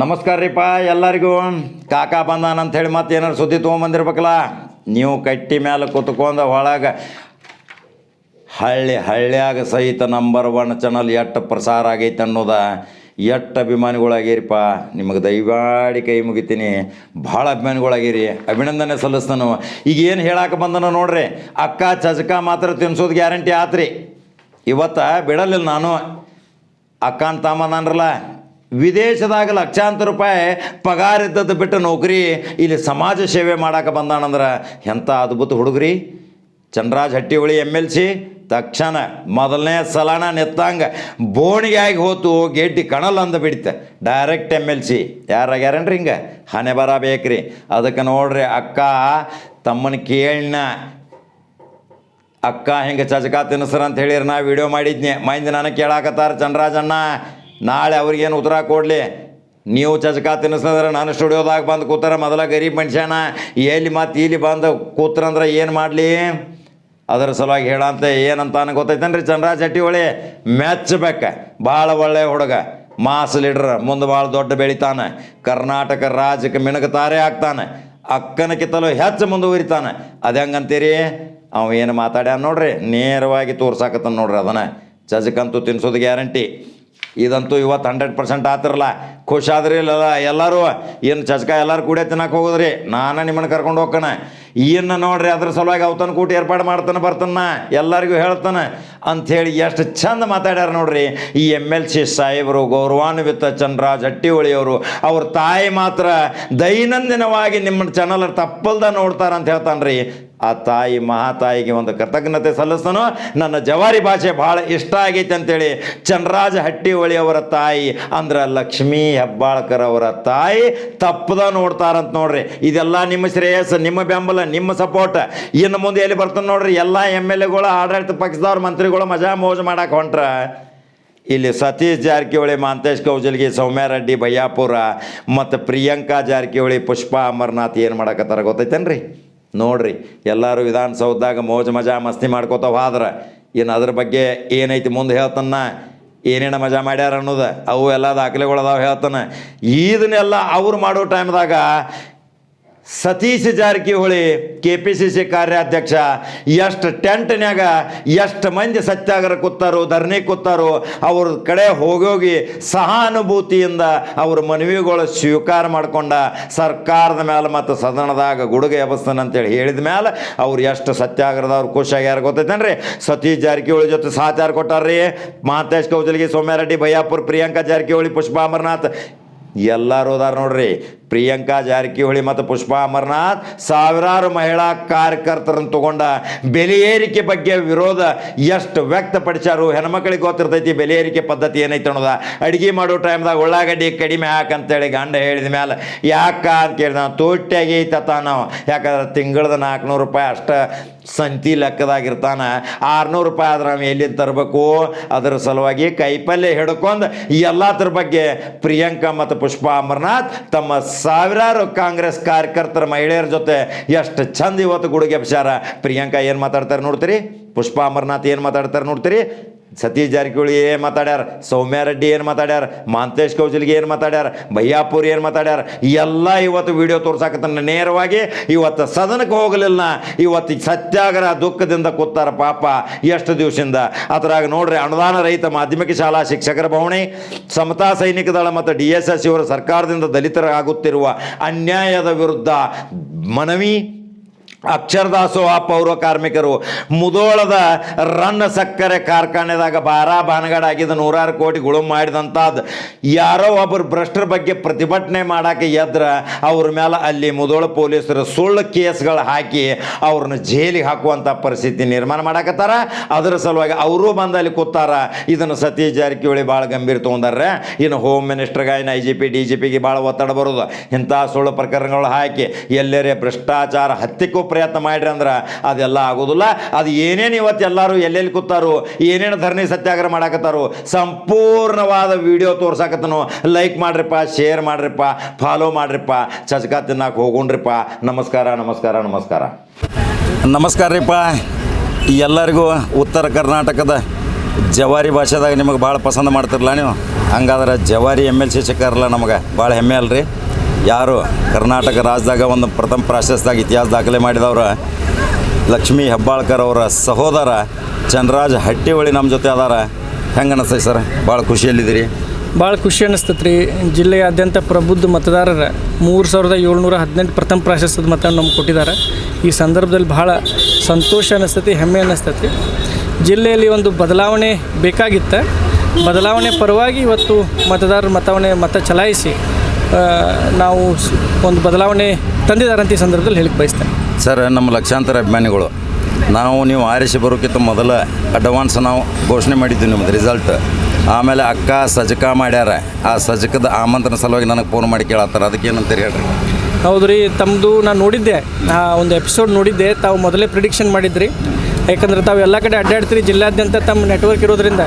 ನಮಸ್ಕಾರ ರೀಪ್ಪ ಎಲ್ಲರಿಗೂ. ಕಾಕಾ ಬಂದಾನ ಅಂಥೇಳಿ ಮತ್ತೆ ಏನಾರು ಸುದ್ದಿ ತೊಗೊಂಬಂದಿರ್ಬೇಕಲ್ಲ? ನೀವು ಕಟ್ಟಿ ಮೇಲೆ ಕುತ್ಕೊಂಡು ಒಳಗೆ ಹಳ್ಳಿ, ಹಳ್ಳಿಯಾಗ ಸಹಿತ ನಂಬರ್ ಒನ್ ಚಾನಲ್ ಎಷ್ಟು ಪ್ರಸಾರ ಆಗೈತೆ ಅನ್ನೋದ ಎಷ್ಟು ಅಭಿಮಾನಿಗಳಾಗಿರಿಪ್ಪ ನಿಮಗೆ ದಯವಾಡಿ ಕೈ ಮುಗಿತೀನಿ. ಭಾಳ ಅಭಿಮಾನಿಗಳಾಗಿರಿ. ಅಭಿನಂದನೆ ಸಲ್ಲಿಸ್ತಾನು. ಈಗ ಏನು ಹೇಳಕ್ಕೆ ಬಂದನ ನೋಡ್ರಿ. ಅಕ್ಕ, ಚಜಕ ಮಾತ್ರ ತಿನ್ಸೋದು ಗ್ಯಾರಂಟಿ ಆತ್ರಿ. ಇವತ್ತ ಬಿಡಲಿಲ್ಲ ನಾನು. ಅಕ್ಕ ಅಂತ ತಮ್ಮನಲ್ಲ ವಿದೇಶದಾಗ ಲಕ್ಷಾಂತರ ರೂಪಾಯಿ ಪಗಾರ ಇದ್ದದ್ದು ಬಿಟ್ಟು ನೌಕರಿ, ಇಲ್ಲಿ ಸಮಾಜ ಸೇವೆ ಮಾಡಕ್ಕೆ ಬಂದಾನಂದ್ರೆ ಎಂಥ ಅದ್ಭುತ ಹುಡುಗ್ರಿ. Chandraraj Hattiholi M L C, ತಕ್ಷಣ ಮೊದಲನೇ ಸಲಾನ ನೆತ್ತಂಗ ಬೋಣಿಗೆ ಆಗಿ ಹೋತು ಗೆಡ್ಡಿ ಕಣಲ್ ಅಂದ ಬಿಡ್ತೆ. Direct M L C. ಯಾರಾಗ್ಯಾರನ್ರಿ ಹಿಂಗೆ? ಹಣೆ ಬರಬೇಕ್ರಿ ಅದಕ್ಕೆ ನೋಡ್ರಿ ಅಕ್ಕ, ತಮ್ಮನ ಕೇಳಿನ, ಅಕ್ಕ, ಹಿಂಗೆ ಚಜಕ ತಿನ್ನಿಸ್ರ ಅಂತ ಹೇಳಿರಿ ನಾ ವಿಡಿಯೋ ಮಾಡಿದ್ನಿ. ಮೈಂದ ನನಗೆ ಕೇಳಾಕತ್ತಾರ ಚಂದ್ರಾಜಣ್ಣ ನಾಳೆ ಅವ್ರಿಗೇನು ಉತ್ತರ ಕೊಡಲಿ? ನೀವು ಚಜಕ ತಿನ್ನಿಸಿದ್ರೆ ನಾನು ಸ್ಟುಡಿಯೋದಾಗ ಬಂದು ಕೂತಾರ, ಮೊದಲ ಗರೀಬ್ ಮನುಷ್ಯನ. ಎಲ್ಲಿ ಮತ್ತು ಇಲ್ಲಿ ಬಂದು ಕೂತ್ರಂದ್ರೆ ಏನು ಮಾಡಲಿ? ಅದರ ಸಲುವಾಗಿ ಹೇಳಂತೆ, ಏನಂತ ನನಗೆ ಗೊತ್ತೈತೇನ್ರಿ ಚಂದ್ರಾಜ್ ಒಳ್ಳೆ ಮೆಚ್ಚಬೇಕ ಭಾಳ ಒಳ್ಳೆಯ ಹುಡುಗ. ಮಾಸ್ ಲೀಡ್ರ್, ಮುಂದೆ ಭಾಳ ದೊಡ್ಡ ಬೆಳಿತಾನೆ. ಕರ್ನಾಟಕ ರಾಜ್ಯಕ್ಕೆ ಮಿಣುಗುತ್ತಾರೆ ಆಗ್ತಾನೆ. ಅಕ್ಕನ ಕಿತ್ತಲು ಹೆಚ್ಚು ಮುಂದುವರಿತಾನೆ. ಅದು ಹೆಂಗಂತೀರಿ? ಅವ ಏನು ಮಾತಾಡ್ಯಾನ ನೋಡ್ರಿ, ನೇರವಾಗಿ ತೋರ್ಸಾಕತ್ತಾನ ನೋಡ್ರಿ ಅದನ್ನು. ಚಜಕಂತೂ ತಿನ್ಸೋದು ಗ್ಯಾರಂಟಿ. ಇದಂತೂ ಇವತ್ತು ಹಂಡ್ರೆಡ್ ಪರ್ಸೆಂಟ್ ಆತಿರಲ್ಲ ಖುಷಿ ಆದ್ರಿ ಇಲ್ಲಲ್ಲ ಎಲ್ಲರೂ, ಏನು ಚಚ್ಕ ಎಲ್ಲರೂ ಕೂಡೇ ತಿನ್ನಕ್ಕೆ ಹೋಗೋದ್ರಿ? ನಾನು ನಿಮ್ಮನ್ನು ಕರ್ಕೊಂಡು ಹೋಗ್ಕಣ ಇನ್ನು ನೋಡ್ರಿ ಅದ್ರ ಸಲುವಾಗಿ ಅವತನ ಕೂಟ ಏರ್ಪಾಡು ಮಾಡ್ತಾನೆ, ಬರ್ತಾನ ಎಲ್ಲರಿಗೂ ಹೇಳ್ತಾನೆ. ಅಂಥೇಳಿ ಎಷ್ಟು ಚಂದ ಮಾತಾಡ್ಯಾರ ನೋಡ್ರಿ. ಈ ಎಂ ಎಲ್ ಸಿ ಸಾಹೇಬರು, ಗೌರವಾನ್ವಿತ ಚಂದ್ರರಾಜ್ ಹಟ್ಟಿಹೊಳಿಯವರು ಅವ್ರ ತಾಯಿ ಮಾತ್ರ ದೈನಂದಿನವಾಗಿ ನಿಮ್ಮ ಚಾನಲ್ ತಪ್ಪಲ್ದ ನೋಡ್ತಾರ ಅಂತ ಹೇಳ್ತಾನ್ರಿ. ಆ ತಾಯಿ ಮಹಾತಾಯಿಗೆ ಒಂದು ಕೃತಜ್ಞತೆ ಸಲ್ಲಿಸ್ತಾನೋ. ನನ್ನ ಜವಾರಿ ಭಾಷೆ ಭಾಳ ಇಷ್ಟ ಆಗೈತೆ ಅಂತೇಳಿ ಚಂದ್ರರಾಜ ಹಟ್ಟಿಹೊಳಿ ಅವರ ತಾಯಿ ಅಂದ್ರೆ ಲಕ್ಷ್ಮೀ ಹೆಬ್ಬಾಳ್ಕರ್ ಅವರ ತಾಯಿ ತಪ್ಪದ ನೋಡ್ತಾರಂತ ನೋಡ್ರಿ. ಇದೆಲ್ಲ ನಿಮ್ಮ ಶ್ರೇಯಸ್ ನಿಮ್ಮ ಬೆಂಬಲ, ನಿಮ್ಮ ಸಪೋರ್ಟ್ ಇನ್ನು ಮುಂದೆ ಎಲ್ಲಿ ಬರ್ತಾನೆ ನೋಡ್ರಿ, ಎಲ್ಲ ಎಂ ಎಲ್ ಎಗಳು, ಆಡಳಿತ ಪಕ್ಷದವ್ರ, ಮಂತ್ರಿಗಳು ಮಜಾ ಮೋಜು ಮಾಡಕ್ಕೆ ಹೊಂಟ್ರ. ಇಲ್ಲಿ ಸತೀಶ್ ಜಾರಕಿಹೊಳಿ, ಮಾಂತೇಶ್ ಕೌಜಲ್ಗಿ, ಸೌಮ್ಯ ರೆಡ್ಡಿ ಬಯ್ಯಾಪುರ ಮತ್ತು ಪ್ರಿಯಾಂಕಾ ಜಾರಕಿಹೊಳಿ, ಪುಷ್ಪಾ ಅಮರ್ನಾಥ್ ಏನು ಮಾಡಕತ್ತಾರ ಗೊತ್ತೈತೇನ್ರಿ? ನೋಡ್ರಿ, ಎಲ್ಲರೂ ವಿಧಾನಸೌಧದಾಗ ಮೋಜು ಮಜಾ ಮಸ್ತಿ ಮಾಡ್ಕೋತ ಆದ್ರೆ. ಇನ್ನು ಅದ್ರ ಬಗ್ಗೆ ಏನೈತಿ ಮುಂದೆ ಹೇಳ್ತಾನ ಏನೇನು ಮಜಾ ಮಾಡ್ಯಾರ ಅನ್ನೋದು ಅವು ಎಲ್ಲ ದಾಖಲೆಗಳು ಹೇಳ್ತಾನೆ. ಇದನ್ನೆಲ್ಲ ಅವ್ರು ಮಾಡೋ ಟೈಮ್ದಾಗ Satish Jarkiholi K P C C ಕಾರ್ಯಾಧ್ಯಕ್ಷ, ಎಷ್ಟು ಟೆಂಟ್ನ್ಯಾಗ ಎಷ್ಟು ಮಂದಿ ಸತ್ಯಾಗ್ರಹ ಕೂತಾರೋ ಧರಣಿ ಕೂತಾರೋ ಅವ್ರ ಕಡೆ ಹೋಗೋಗಿ ಸಹಾನುಭೂತಿಯಿಂದ ಅವ್ರ ಮನವಿಗಳು ಸ್ವೀಕಾರ ಮಾಡಿಕೊಂಡ ಸರ್ಕಾರದ ಮೇಲೆ ಮತ್ತು ಸದನದಾಗ ಗುಡುಗೆ ಎಬ್ಬಸ್ತಾನ ಅಂತೇಳಿ ಹೇಳಿದ ಮೇಲೆ ಅವ್ರು ಎಷ್ಟು ಸತ್ಯಾಗ್ರಹದವ್ರು ಖುಷಿಯಾಗ್ಯಾರ ಗೊತ್ತೈತೇನ್ರಿ? ಸತೀಶ್ ಜಾರಕಿಹೊಳಿ ಜೊತೆ ಸಹಚಾರ ಕೊಟ್ಟಾರ್ರಿ. ಮಾತೇಶ್ ಕೌಜಲ್ಗಿ, ಸೋಮ್ಯಾರೆಡ್ಡಿ ಬಯ್ಯಾಪುರ್ ಪ್ರಿಯಾಂಕಾ ಜಾರಕಿಹೊಳಿ, ಪುಷ್ಪಾ ಅಮರ್ನಾಥ್ ಎಲ್ಲರೂ ಅದಾರ ನೋಡ್ರಿ. ಪ್ರಿಯಾಂಕಾ ಜಾರಕಿಹೊಳಿ ಮತ್ತು ಪುಷ್ಪಾ ಅಮರನಾಥ್ ಸಾವಿರಾರು ಮಹಿಳಾ ಕಾರ್ಯಕರ್ತರನ್ನು ತಗೊಂಡ ಬೆಲೆ ಏರಿಕೆ ಬಗ್ಗೆ ವಿರೋಧ ಎಷ್ಟು ವ್ಯಕ್ತಪಡಿಸ್ಯಾರು? ಹೆಣ್ಮಕ್ಳಿಗೆ ಗೊತ್ತಿರ್ತೈತಿ ಬೆಲೆ ಏರಿಕೆ ಪದ್ಧತಿ ಏನೈತೆ ಅನ್ನೋದ. ಅಡುಗೆ ಮಾಡೋ ಟೈಮ್ದಾಗ ಉಳ್ಳಾಗಡ್ಡಿ ಕಡಿಮೆ ಹಾಕಂತೇಳಿ ಗಂಡ ಹೇಳಿದ ಮೇಲೆ ಯಾಕ? ಅಂತ ಕೇಳಿದ ತೋಟ್ಯಾಗಿ ಐತತ ನಾವು ಯಾಕಂದ್ರೆ ತಿಂಗಳದ ನಾಲ್ಕುನೂರು ರೂಪಾಯಿ ಅಷ್ಟ ಸಂತಿ ಲೆಕ್ಕದಾಗಿರ್ತಾನೆ. ಆರುನೂರು ರೂಪಾಯಿ ಆದ್ರೆ ನಾವು ಎಲ್ಲಿಂದ ತರಬೇಕು? ಅದರ ಸಲುವಾಗಿ ಕೈಪಲ್ಯ ಹಿಡ್ಕೊಂಡು ಎಲ್ಲದ್ರ ಬಗ್ಗೆ ಪ್ರಿಯಾಂಕಾ ಮತ್ತು ಪುಷ್ಪಾ ಅಮರನಾಥ್ ತಮ್ಮ ಸಾವಿರಾರು ಕಾಂಗ್ರೆಸ್ ಕಾರ್ಯಕರ್ತರ ಮಹಿಳೆಯರ ಜೊತೆ ಎಷ್ಟು ಚಂದ ಇವತ್ತು ಗುಡುಗೆ ಎಬ್ಸ್ಯಾರ ಪ್ರಿಯಾಂಕಾ ಏನು ಮಾತಾಡ್ತಾರೆ ನೋಡ್ತೀರಿ? ಪುಷ್ಪಾ ಅಮರ್ನಾಥ್ ಏನು ಮಾತಾಡ್ತಾರೆ ನೋಡ್ತೀರಿ? ಸತೀಶ್ ಜಾರಕಿಹೊಳಿ ಏನು ಮಾತಾಡ್ಯಾರ? ಸೌಮ್ಯ ರೆಡ್ಡಿ ಏನು ಮಾತಾಡ್ಯಾರ? ಮಾಂತೇಶ್ ಕೌಶಲ್ಗೆ ಏನು ಮಾತಾಡ್ಯಾರ? ಭಯ್ಯಾಪುರಿ ಏನು ಮಾತಾಡ್ಯಾರ? ಎಲ್ಲ ಇವತ್ತು ವಿಡಿಯೋ ತೋರ್ಸಾಕತ್ತನ್ನ ನೇರವಾಗಿ ಇವತ್ತು ಸದನಕ್ಕೆ ಹೋಗಲಿಲ್ಲ. ಇವತ್ತು ಸತ್ಯಾಗ್ರಹ ದುಃಖದಿಂದ ಕೂತಾರ ಪಾಪ ಎಷ್ಟು ದಿವಸದಿಂದ. ಅದ್ರಾಗ ನೋಡ್ರಿ ಅನುದಾನ ರಹಿತ ಮಾಧ್ಯಮಿಕ ಶಾಲಾ ಶಿಕ್ಷಕರ ಭವಣಿ ಸಮತಾ ಸೈನಿಕ ದಳ ಮತ್ತು ಡಿ ಎಸ್ ಎಸ್ ಇವರ ಸರ್ಕಾರದಿಂದ ದಲಿತರಾಗುತ್ತಿರುವ ಅನ್ಯಾಯದ ವಿರುದ್ಧ ಮನವಿ ಅಕ್ಷರದಾಸೋಹ ಪೌರ ಕಾರ್ಮಿಕರು ಮುದೋಳದ ರನ್ನ ಸಕ್ಕರೆ ಕಾರ್ಖಾನೆದಾಗ ಬಾರ ಬಾನಗಡ ಆಗಿದ್ದ ನೂರಾರು ಕೋಟಿ ಗುಳು ಮಾಡಿದಂಥದ್ದು ಯಾರೋ ಒಬ್ಬರು ಭ್ರಷ್ಟರ ಬಗ್ಗೆ ಪ್ರತಿಭಟನೆ ಮಾಡಕ್ಕೆ ಎದ್ರ ಅವ್ರ ಮೇಲೆ ಅಲ್ಲಿ ಮುದೋಳ ಪೊಲೀಸರು ಸುಳ್ಳು ಕೇಸ್ಗಳು ಹಾಕಿ ಅವ್ರನ್ನ ಜೈಲಿಗೆ ಹಾಕುವಂಥ ಪರಿಸ್ಥಿತಿ ನಿರ್ಮಾಣ ಮಾಡಕತ್ತಾರ. ಅದರ ಸಲುವಾಗಿ ಅವರು ಬಂದು ಅಲ್ಲಿ ಕೂತಾರ. ಇದನ್ನು ಸತೀಶ್ ಜಾರಕಿಹೊಳಿ ಭಾಳ ಗಂಭೀರ ತೊಗೊಂಡಾರೆ ಇನ್ನು ಹೋಮ್ ಮಿನಿಸ್ಟರ್ಗೆ ಇನ್ನು I G P D G ಪಿಗೆ ಭಾಳ ಒತ್ತಡ ಬರೋದು. ಇಂಥ ಸುಳ್ಳು ಪ್ರಕರಣಗಳು ಹಾಕಿ ಎಲ್ಲರೇ ಭ್ರಷ್ಟಾಚಾರ ಹತ್ತಿಕ್ಕೂ ಪ್ರಯತ್ನ ಮಾಡ್ರಿ ಅಂದ್ರೆ ಅದೆಲ್ಲ ಆಗೋದಿಲ್ಲ. ಅದು ಏನೇನು ಇವತ್ತು ಎಲ್ಲರೂ ಎಲ್ಲೆಲ್ಲಿ ಕೂತಾರೋ, ಏನೇನು ಧರಣಿ ಸತ್ಯಾಗ್ರಹ ಮಾಡಾಕತ್ತಾರೋ, ಸಂಪೂರ್ಣವಾದ ವಿಡಿಯೋ ತೋರ್ಸಾಕತ್ತನು. ಲೈಕ್ ಮಾಡ್ರಿಪ್ಪ ಶೇರ್ ಮಾಡ್ರಿಪ್ಪ ಫಾಲೋ ಮಾಡ್ರಿಪ್ಪ ಚಚಕ ತಿನ್ನಕ್ಕೆ ಹೋಗೋಣ್ರಿಪ್ಪ. ನಮಸ್ಕಾರ ನಮಸ್ಕಾರ ನಮಸ್ಕಾರ. ನಮಸ್ಕಾರ ರೀಪ್ಪ ಎಲ್ಲರಿಗೂ ಉತ್ತರ ಕರ್ನಾಟಕದ ಜವಾರಿ ಭಾಷೆದಾಗ ನಿಮಗೆ ಭಾಳ ಪಸಂದ ಮಾಡ್ತಿರಲ್ಲ ನೀವು? ಹಂಗಾದ್ರೆ ಜವಾರಿ ಎಂ ಎಲ್ ಸಿ ಸಿಕ್ಕಾರಲ್ಲ ನಮಗೆ. ಭಾಳ ಹೆಮ್ಮೆ ಅಲ್ರಿ. ಯಾರು ಕರ್ನಾಟಕ ರಾಜ್ಯದಾಗ ಒಂದು ಪ್ರಥಮ ಪ್ರಾಶಸ್ತ್ಯದಾಗ ಇತಿಹಾಸ ದಾಖಲೆ ಮಾಡಿದವ್ರ ಲಕ್ಷ್ಮೀ ಹೆಬ್ಬಾಳ್ಕರ್ ಅವರ ಸಹೋದರ ಚಂದ್ರರಾಜ್ ಹಟ್ಟಿಹೊಳಿ ನಮ್ಮ ಜೊತೆ ಅದಾರ. ಹೆಂಗೆ ಅನಿಸ್ತೈತೆ ಸರ್? ಭಾಳ ಖುಷಿಯಲ್ಲಿದ್ದೀರಿ. ಭಾಳ ಖುಷಿ ಅನ್ನಿಸ್ತೈತೆ ರೀ ಜಿಲ್ಲೆಯಾದ್ಯಂತ ಪ್ರಬುದ್ಧ ಮತದಾರರ ಮೂರು ಸಾವಿರದ ಏಳ್ನೂರ ಹದಿನೆಂಟು ಪ್ರಥಮ ಪ್ರಾಶಸ್ತ್ಯದ ಮತ ನಮ್ಗೆ ಕೊಟ್ಟಿದ್ದಾರೆ. ಈ ಸಂದರ್ಭದಲ್ಲಿ ಭಾಳ ಸಂತೋಷ ಅನ್ನಿಸ್ತೈತಿ ಹೆಮ್ಮೆ ಅನ್ನಿಸ್ತೈತಿ ಜಿಲ್ಲೆಯಲ್ಲಿ ಒಂದು ಬದಲಾವಣೆ ಬೇಕಾಗಿತ್ತು. ಬದಲಾವಣೆ ಪರವಾಗಿ ಇವತ್ತು ಮತದಾರರ ಮತವಣೆ ಮತ ಚಲಾಯಿಸಿ ನಾವು ಒಂದು ಬದಲಾವಣೆ ತಂದಿದ್ದಾರಂತ ಈ ಸಂದರ್ಭದಲ್ಲಿ ಹೇಳಿಕ್ಕೆ ಬಯಸ್ತೇನೆ. ಸರ್ ನಮ್ಮ ಲಕ್ಷಾಂತರ ಅಭಿಮಾನಿಗಳು ನಾವು ನೀವು ಆರಿಸಿ ಬರೋಕ್ಕಿಂತ ಮೊದಲ ಅಡ್ವಾನ್ಸ್ ನಾವು ಘೋಷಣೆ ಮಾಡಿದ್ವಿ ನಿಮ್ಮದು ರಿಸಲ್ಟ್ ಆಮೇಲೆ ಅಕ್ಕ ಸಜಕ ಮಾಡ್ಯಾರ. ಆ ಸಜಕದ ಆಮಂತ್ರಣ ಸಲುವಾಗಿ ನನಗೆ ಫೋನ್ ಮಾಡಿ ಕೇಳತ್ತಾರ. ಅದಕ್ಕೇನಂತೀರಿ ಹೇಳ್ರಿ? ಹೌದು ರೀ ತಮ್ಮದು ನಾನು ನೋಡಿದ್ದೆ. ಆ ಒಂದು ಎಪಿಸೋಡ್ ನೋಡಿದ್ದೆ. ತಾವು ಮೊದಲೇ ಪ್ರಿಡಿಕ್ಷನ್ ಮಾಡಿದ್ರಿ. ಯಾಕಂದ್ರೆ ತಾವು ಎಲ್ಲ ಕಡೆ ಅಡ್ಡಾಡ್ತೀರಿ. ಜಿಲ್ಲಾದ್ಯಂತ ತಮ್ಮ ನೆಟ್ವರ್ಕ್ ಇರೋದ್ರಿಂದ.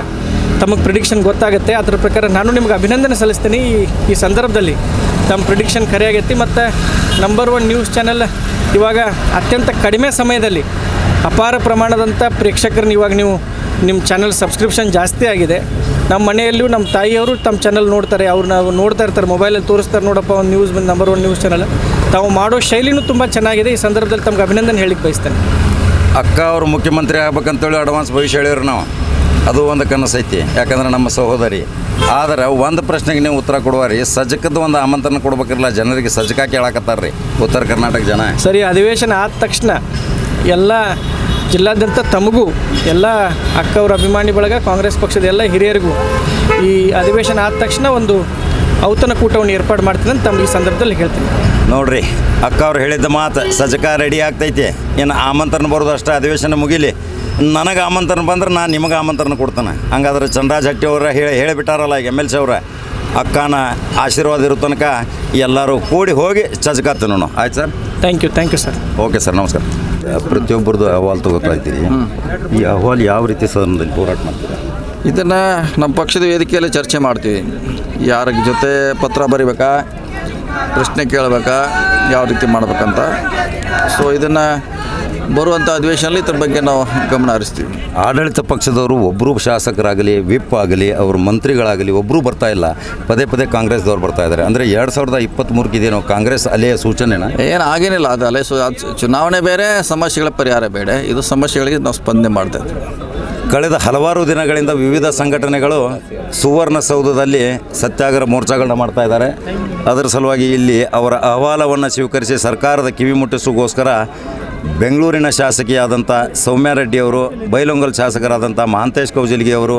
ತಮಗೆ ಪ್ರಿಡಿಕ್ಷನ್ ಗೊತ್ತಾಗುತ್ತೆ. ಅದ್ರ ಪ್ರಕಾರ ನಾನು ನಿಮ್ಗೆ ಅಭಿನಂದನೆ ಸಲ್ಲಿಸ್ತೀನಿ ಈ ಈ ಸಂದರ್ಭದಲ್ಲಿ. ತಮ್ಮ ಪ್ರಿಡಿಕ್ಷನ್ ಕರೆಯಾಗೈತಿ ಮತ್ತು ನಂಬರ್ ಒನ್ ನ್ಯೂಸ್ ಚಾನೆಲ್ ಇವಾಗ ಅತ್ಯಂತ ಕಡಿಮೆ ಸಮಯದಲ್ಲಿ ಅಪಾರ ಪ್ರಮಾಣದಂಥ ಪ್ರೇಕ್ಷಕರನ್ನ ಇವಾಗ ನೀವು ನಿಮ್ಮ ಚಾನಲ್ ಸಬ್ಸ್ಕ್ರಿಪ್ಷನ್ ಜಾಸ್ತಿ ಆಗಿದೆ. ನಮ್ಮ ಮನೆಯಲ್ಲೂ ನಮ್ಮ ತಾಯಿಯವರು ತಮ್ಮ ಚಾನಲ್ ನೋಡ್ತಾರೆ. ಅವ್ರು ನೋಡ್ತಾ ಇರ್ತಾರೆ ಮೊಬೈಲಲ್ಲಿ ತೋರಿಸ್ತಾರೆ ನೋಡಪ್ಪ ಒಂದು ನ್ಯೂಸ್ ಬಂದು ನಂಬರ್ ಒನ್ ನ್ಯೂಸ್ ಚಾನಲ್ ತಾವು ಮಾಡೋ ಶೈಲಿನೂ ತುಂಬ ಚೆನ್ನಾಗಿದೆ. ಈ ಸಂದರ್ಭದಲ್ಲಿ ತಮ್ಗೆ ಅಭಿನಂದನೆ ಹೇಳಿಕ್ಕೆ ಬಯಸ್ತೇನೆ. ಅಕ್ಕ ಅವರು ಮುಖ್ಯಮಂತ್ರಿ ಆಗ್ಬೇಕಂತೇಳಿ ಅಡ್ವಾನ್ಸ್ ಭವಿಷ್ಯ ಹೇಳಿರು ನಾವು. ಅದು ಒಂದು ಕನಸೈತಿ ಯಾಕಂದ್ರೆ ನಮ್ಮ ಸಹೋದರಿ ಆದ್ರೆ ಒಂದು ಪ್ರಶ್ನೆಗೆ ನೀವು ಉತ್ತರ ಕೊಡುವಾರಿ ಸಜಕದ ಒಂದು ಆಮಂತ್ರಣ ಕೊಡ್ಬೇಕಿರಲ್ಲ ಜನರಿಗೆ ಸಜಕ ಕೇಳಾಕತ್ತಾರ ರೀ ಉತ್ತರ ಕರ್ನಾಟಕ ಜನ. ಸರಿ ಅಧಿವೇಶನ ಆದ ತಕ್ಷಣ ಎಲ್ಲ ಜಿಲ್ಲಾದ್ಯಂತ ತಮಗೂ ಎಲ್ಲ ಅಕ್ಕವ್ರ ಅಭಿಮಾನಿ ಬಳಗ ಕಾಂಗ್ರೆಸ್ ಪಕ್ಷದ ಎಲ್ಲ ಹಿರಿಯರಿಗೂ ಈ ಅಧಿವೇಶನ ಆದ ತಕ್ಷಣ ಒಂದು ಔತಣ ಕೂಟವನ್ನು ಏರ್ಪಾಡು ಮಾಡ್ತೀನಿ ಅಂತ ತಮ್ಮ ಈ ಸಂದರ್ಭದಲ್ಲಿ ಹೇಳ್ತೀನಿ. ನೋಡ್ರಿ ಅಕ್ಕ ಅವ್ರು ಹೇಳಿದ್ದ ಮಾತು ಸಜಕ ರೆಡಿ ಆಗ್ತೈತಿ. ಏನು ಆಮಂತ್ರಣ ಬರೋದು ಅಷ್ಟೇ ಅಧಿವೇಶನ ಮುಗಿಲಿ. ನನಗೆ ಆಮಂತ್ರಣ ಬಂದ್ರೆ ನಾನು ನಿಮಗೆ ಆಮಂತ್ರಣ ಕೊಡ್ತಾನೆ. ಹಂಗಾದ್ರೆ ಚಂದ್ರಾಜ್ ಹಟ್ಟಿ ಅವರ ಹೇಳಿ ಹೇಳಿಬಿಟ್ಟಾರಲ್ಲ ಈಗ ಎಂ ಎಲ್ ಸಿ ಅವರ. ಅಕ್ಕನ ಆಶೀರ್ವಾದ ಇರೋ ತನಕ ಎಲ್ಲರೂ ಕೂಡಿ ಹೋಗಿ ಚಜಕ ನಾನು ಆಯ್ತು sir? Thank you thank you sir okay sir ನಮಸ್ಕಾರ. ಪ್ರತಿಯೊಬ್ಬರದ್ದು ಅಹವಾಲು ತಗೋತಾ ಇದ್ದೀರಿ ಈ ಅಹವಾಲು ಯಾವ ರೀತಿ ಸದನದಲ್ಲಿ ಹೋರಾಟ ಮಾಡ್ತೀರಾ? ಇದನ್ನು ನಮ್ಮ ಪಕ್ಷದ ವೇದಿಕೆಯಲ್ಲಿ ಚರ್ಚೆ ಮಾಡ್ತೀವಿ. ಯಾರ ಜೊತೆ ಪತ್ರ ಬರಿಬೇಕಾ ಪ್ರಶ್ನೆ ಕೇಳಬೇಕಾ ಯಾವ ರೀತಿ ಮಾಡ್ಬೇಕಂತ. ಸೊ ಇದನ್ನು ಬರುವಂಥ ಅಧಿವೇಶನಲ್ಲಿ ಇದ್ರ ಬಗ್ಗೆ ನಾವು ಗಮನ ಹರಿಸ್ತೀವಿ. ಆಡಳಿತ ಪಕ್ಷದವರು ಒಬ್ಬರು ಶಾಸಕರಾಗಲಿ ವಿಪ್ ಆಗಲಿ ಅವ್ರ ಮಂತ್ರಿಗಳಾಗಲಿ ಒಬ್ಬರು ಬರ್ತಾ ಇಲ್ಲ. ಪದೇ ಪದೇ ಕಾಂಗ್ರೆಸ್ದವ್ರು ಬರ್ತಾ ಇದ್ದಾರೆ. ಅಂದರೆ ಎರಡು ಸಾವಿರದ ಇಪ್ಪತ್ತ್ಮೂರಕ್ಕೆ ಇದೇನೋ ಕಾಂಗ್ರೆಸ್ ಅಲೆಯ ಸೂಚನೆನ? ಏನು ಆಗೇನಿಲ್ಲ. ಅದು ಅಲೆ ಸು ಚುನಾವಣೆ ಬೇರೆ ಸಮಸ್ಯೆಗಳ ಪರಿಹಾರ ಬೇರೆ. ಇದು ಸಮಸ್ಯೆಗಳಿಗೆ ನಾವು ಸ್ಪಂದನೆ ಮಾಡ್ತಾ ಇದ್ದೀವಿ ಕಳೆದ ಹಲವಾರು ದಿನಗಳಿಂದ ವಿವಿಧ ಸಂಘಟನೆಗಳು ಸುವರ್ಣಸೌಧದಲ್ಲಿ ಸತ್ಯಾಗ್ರಹ ಮೋರ್ಚಾಗಳನ್ನ ಮಾಡ್ತಾ ಇದ್ದಾರೆ. ಅದರ ಸಲುವಾಗಿ ಇಲ್ಲಿ ಅವರ ಅಹವಾಲವನ್ನು ಸ್ವೀಕರಿಸಿ ಸರ್ಕಾರದ ಕಿವಿ ಮುಟ್ಟಿಸುಗೋಸ್ಕರ ಬೆಂಗಳೂರಿನ ಶಾಸಕಿಯಾದಂಥ ಸೌಮ್ಯ ರೆಡ್ಡಿ ಅವರು ಬೈಲೊಂಗಲ್ ಶಾಸಕರಾದಂಥ ಮಹಾಂತೇಶ್ ಕೌಜಲ್ಗಿಯವರು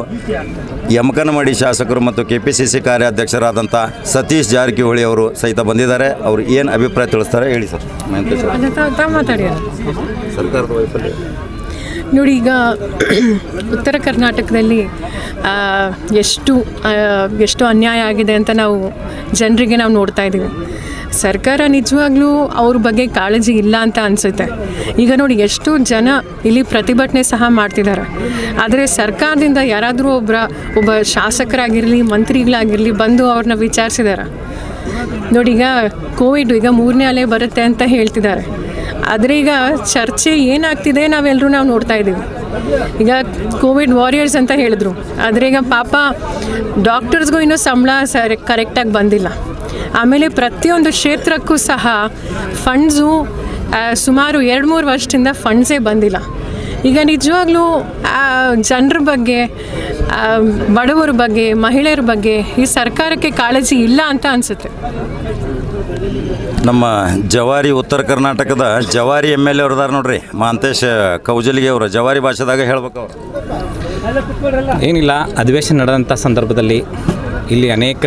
ಯಮಕನಮಡಿ ಶಾಸಕರು ಮತ್ತು ಕೆ ಪಿ ಸಿ ಸಿ ಕಾರ್ಯಾಧ್ಯಕ್ಷರಾದಂಥ ಸತೀಶ್ ಜಾರಕಿಹೊಳಿ ಅವರು ಸಹಿತ ಬಂದಿದ್ದಾರೆ. ಅವರು ಏನು ಅಭಿಪ್ರಾಯ ತಿಳಿಸ್ತಾರೆ ಹೇಳಿ ಸರ್. ಸರ್ಕಾರದ ವೈಫಲ್ಯ. ನೋಡಿ ಈಗ ಉತ್ತರ ಕರ್ನಾಟಕದಲ್ಲಿ ಎಷ್ಟು ಎಷ್ಟು ಅನ್ಯಾಯ ಆಗಿದೆ ಅಂತ ನಾವು ಜನರಿಗೆ ನಾವು ನೋಡ್ತಾ ಇದ್ದೀವಿ. ಸರ್ಕಾರ ನಿಜವಾಗ್ಲೂ ಅವ್ರ ಬಗ್ಗೆ ಕಾಳಜಿ ಇಲ್ಲ ಅಂತ ಅನಿಸುತ್ತೆ. ಈಗ ನೋಡಿ ಎಷ್ಟು ಜನ ಇಲ್ಲಿ ಪ್ರತಿಭಟನೆ ಸಹ ಮಾಡ್ತಿದ್ದಾರೆ. ಆದರೆ ಸರ್ಕಾರದಿಂದ ಯಾರಾದರೂ ಒಬ್ಬರ ಒಬ್ಬ ಶಾಸಕರಾಗಿರಲಿ, ಮಂತ್ರಿಗಳಾಗಿರಲಿ ಬಂದು ಅವ್ರನ್ನ ವಿಚಾರಿಸಿದಾರೆ. ನೋಡಿ ಈಗ ಕೋವಿಡ್ ಈಗ ಮೂರನೇ ಅಲೆ ಬರುತ್ತೆ ಅಂತ ಹೇಳ್ತಿದ್ದಾರೆ. ಆದರೆ ಈಗ ಚರ್ಚೆ ಏನಾಗ್ತಿದೆ ನಾವೆಲ್ಲರೂ ನಾವು ನೋಡ್ತಾ ಇದ್ದೀವಿ. ಈಗ ಕೋವಿಡ್ ವಾರಿಯರ್ಸ್ ಅಂತ ಹೇಳಿದ್ರು. ಆದರೆ ಈಗ ಪಾಪ ಡಾಕ್ಟರ್ಸ್ಗೂ ಇನ್ನೂ ಸಂಬಳ ಸರಿ ಕರೆಕ್ಟಾಗಿ ಬಂದಿಲ್ಲ. ಆಮೇಲೆ ಪ್ರತಿಯೊಂದು ಕ್ಷೇತ್ರಕ್ಕೂ ಸಹ ಫಂಡ್ಸು ಸುಮಾರು ಎರಡು ಮೂರು ವರ್ಷದಿಂದ ಫಂಡ್ಸೇ ಬಂದಿಲ್ಲ. ಈಗ ನಿಜವಾಗ್ಲೂ ಜನರ ಬಗ್ಗೆ ಬಡವರ ಬಗ್ಗೆ, ಮಹಿಳೆಯರ ಬಗ್ಗೆ ಈ ಸರ್ಕಾರಕ್ಕೆ ಕಾಳಜಿ ಇಲ್ಲ ಅಂತ ಅನಿಸುತ್ತೆ. ನಮ್ಮ ಜವಾರಿ ಉತ್ತರ ಕರ್ನಾಟಕದ ಜವಾರಿ ಎಂ ಎಲ್ ಎ ಅವ್ರದಾರ ನೋಡ್ರಿ. ಮಹಾಂತೇಶ್ ಕೌಜಲಿಗೆ ಅವರು ಜವಾರಿ ಭಾಷೆದಾಗ ಹೇಳ್ಬೇಕು ಏನಿಲ್ಲ, ಅಧಿವೇಶನ ನಡೆದಂಥ ಸಂದರ್ಭದಲ್ಲಿ ಇಲ್ಲಿ ಅನೇಕ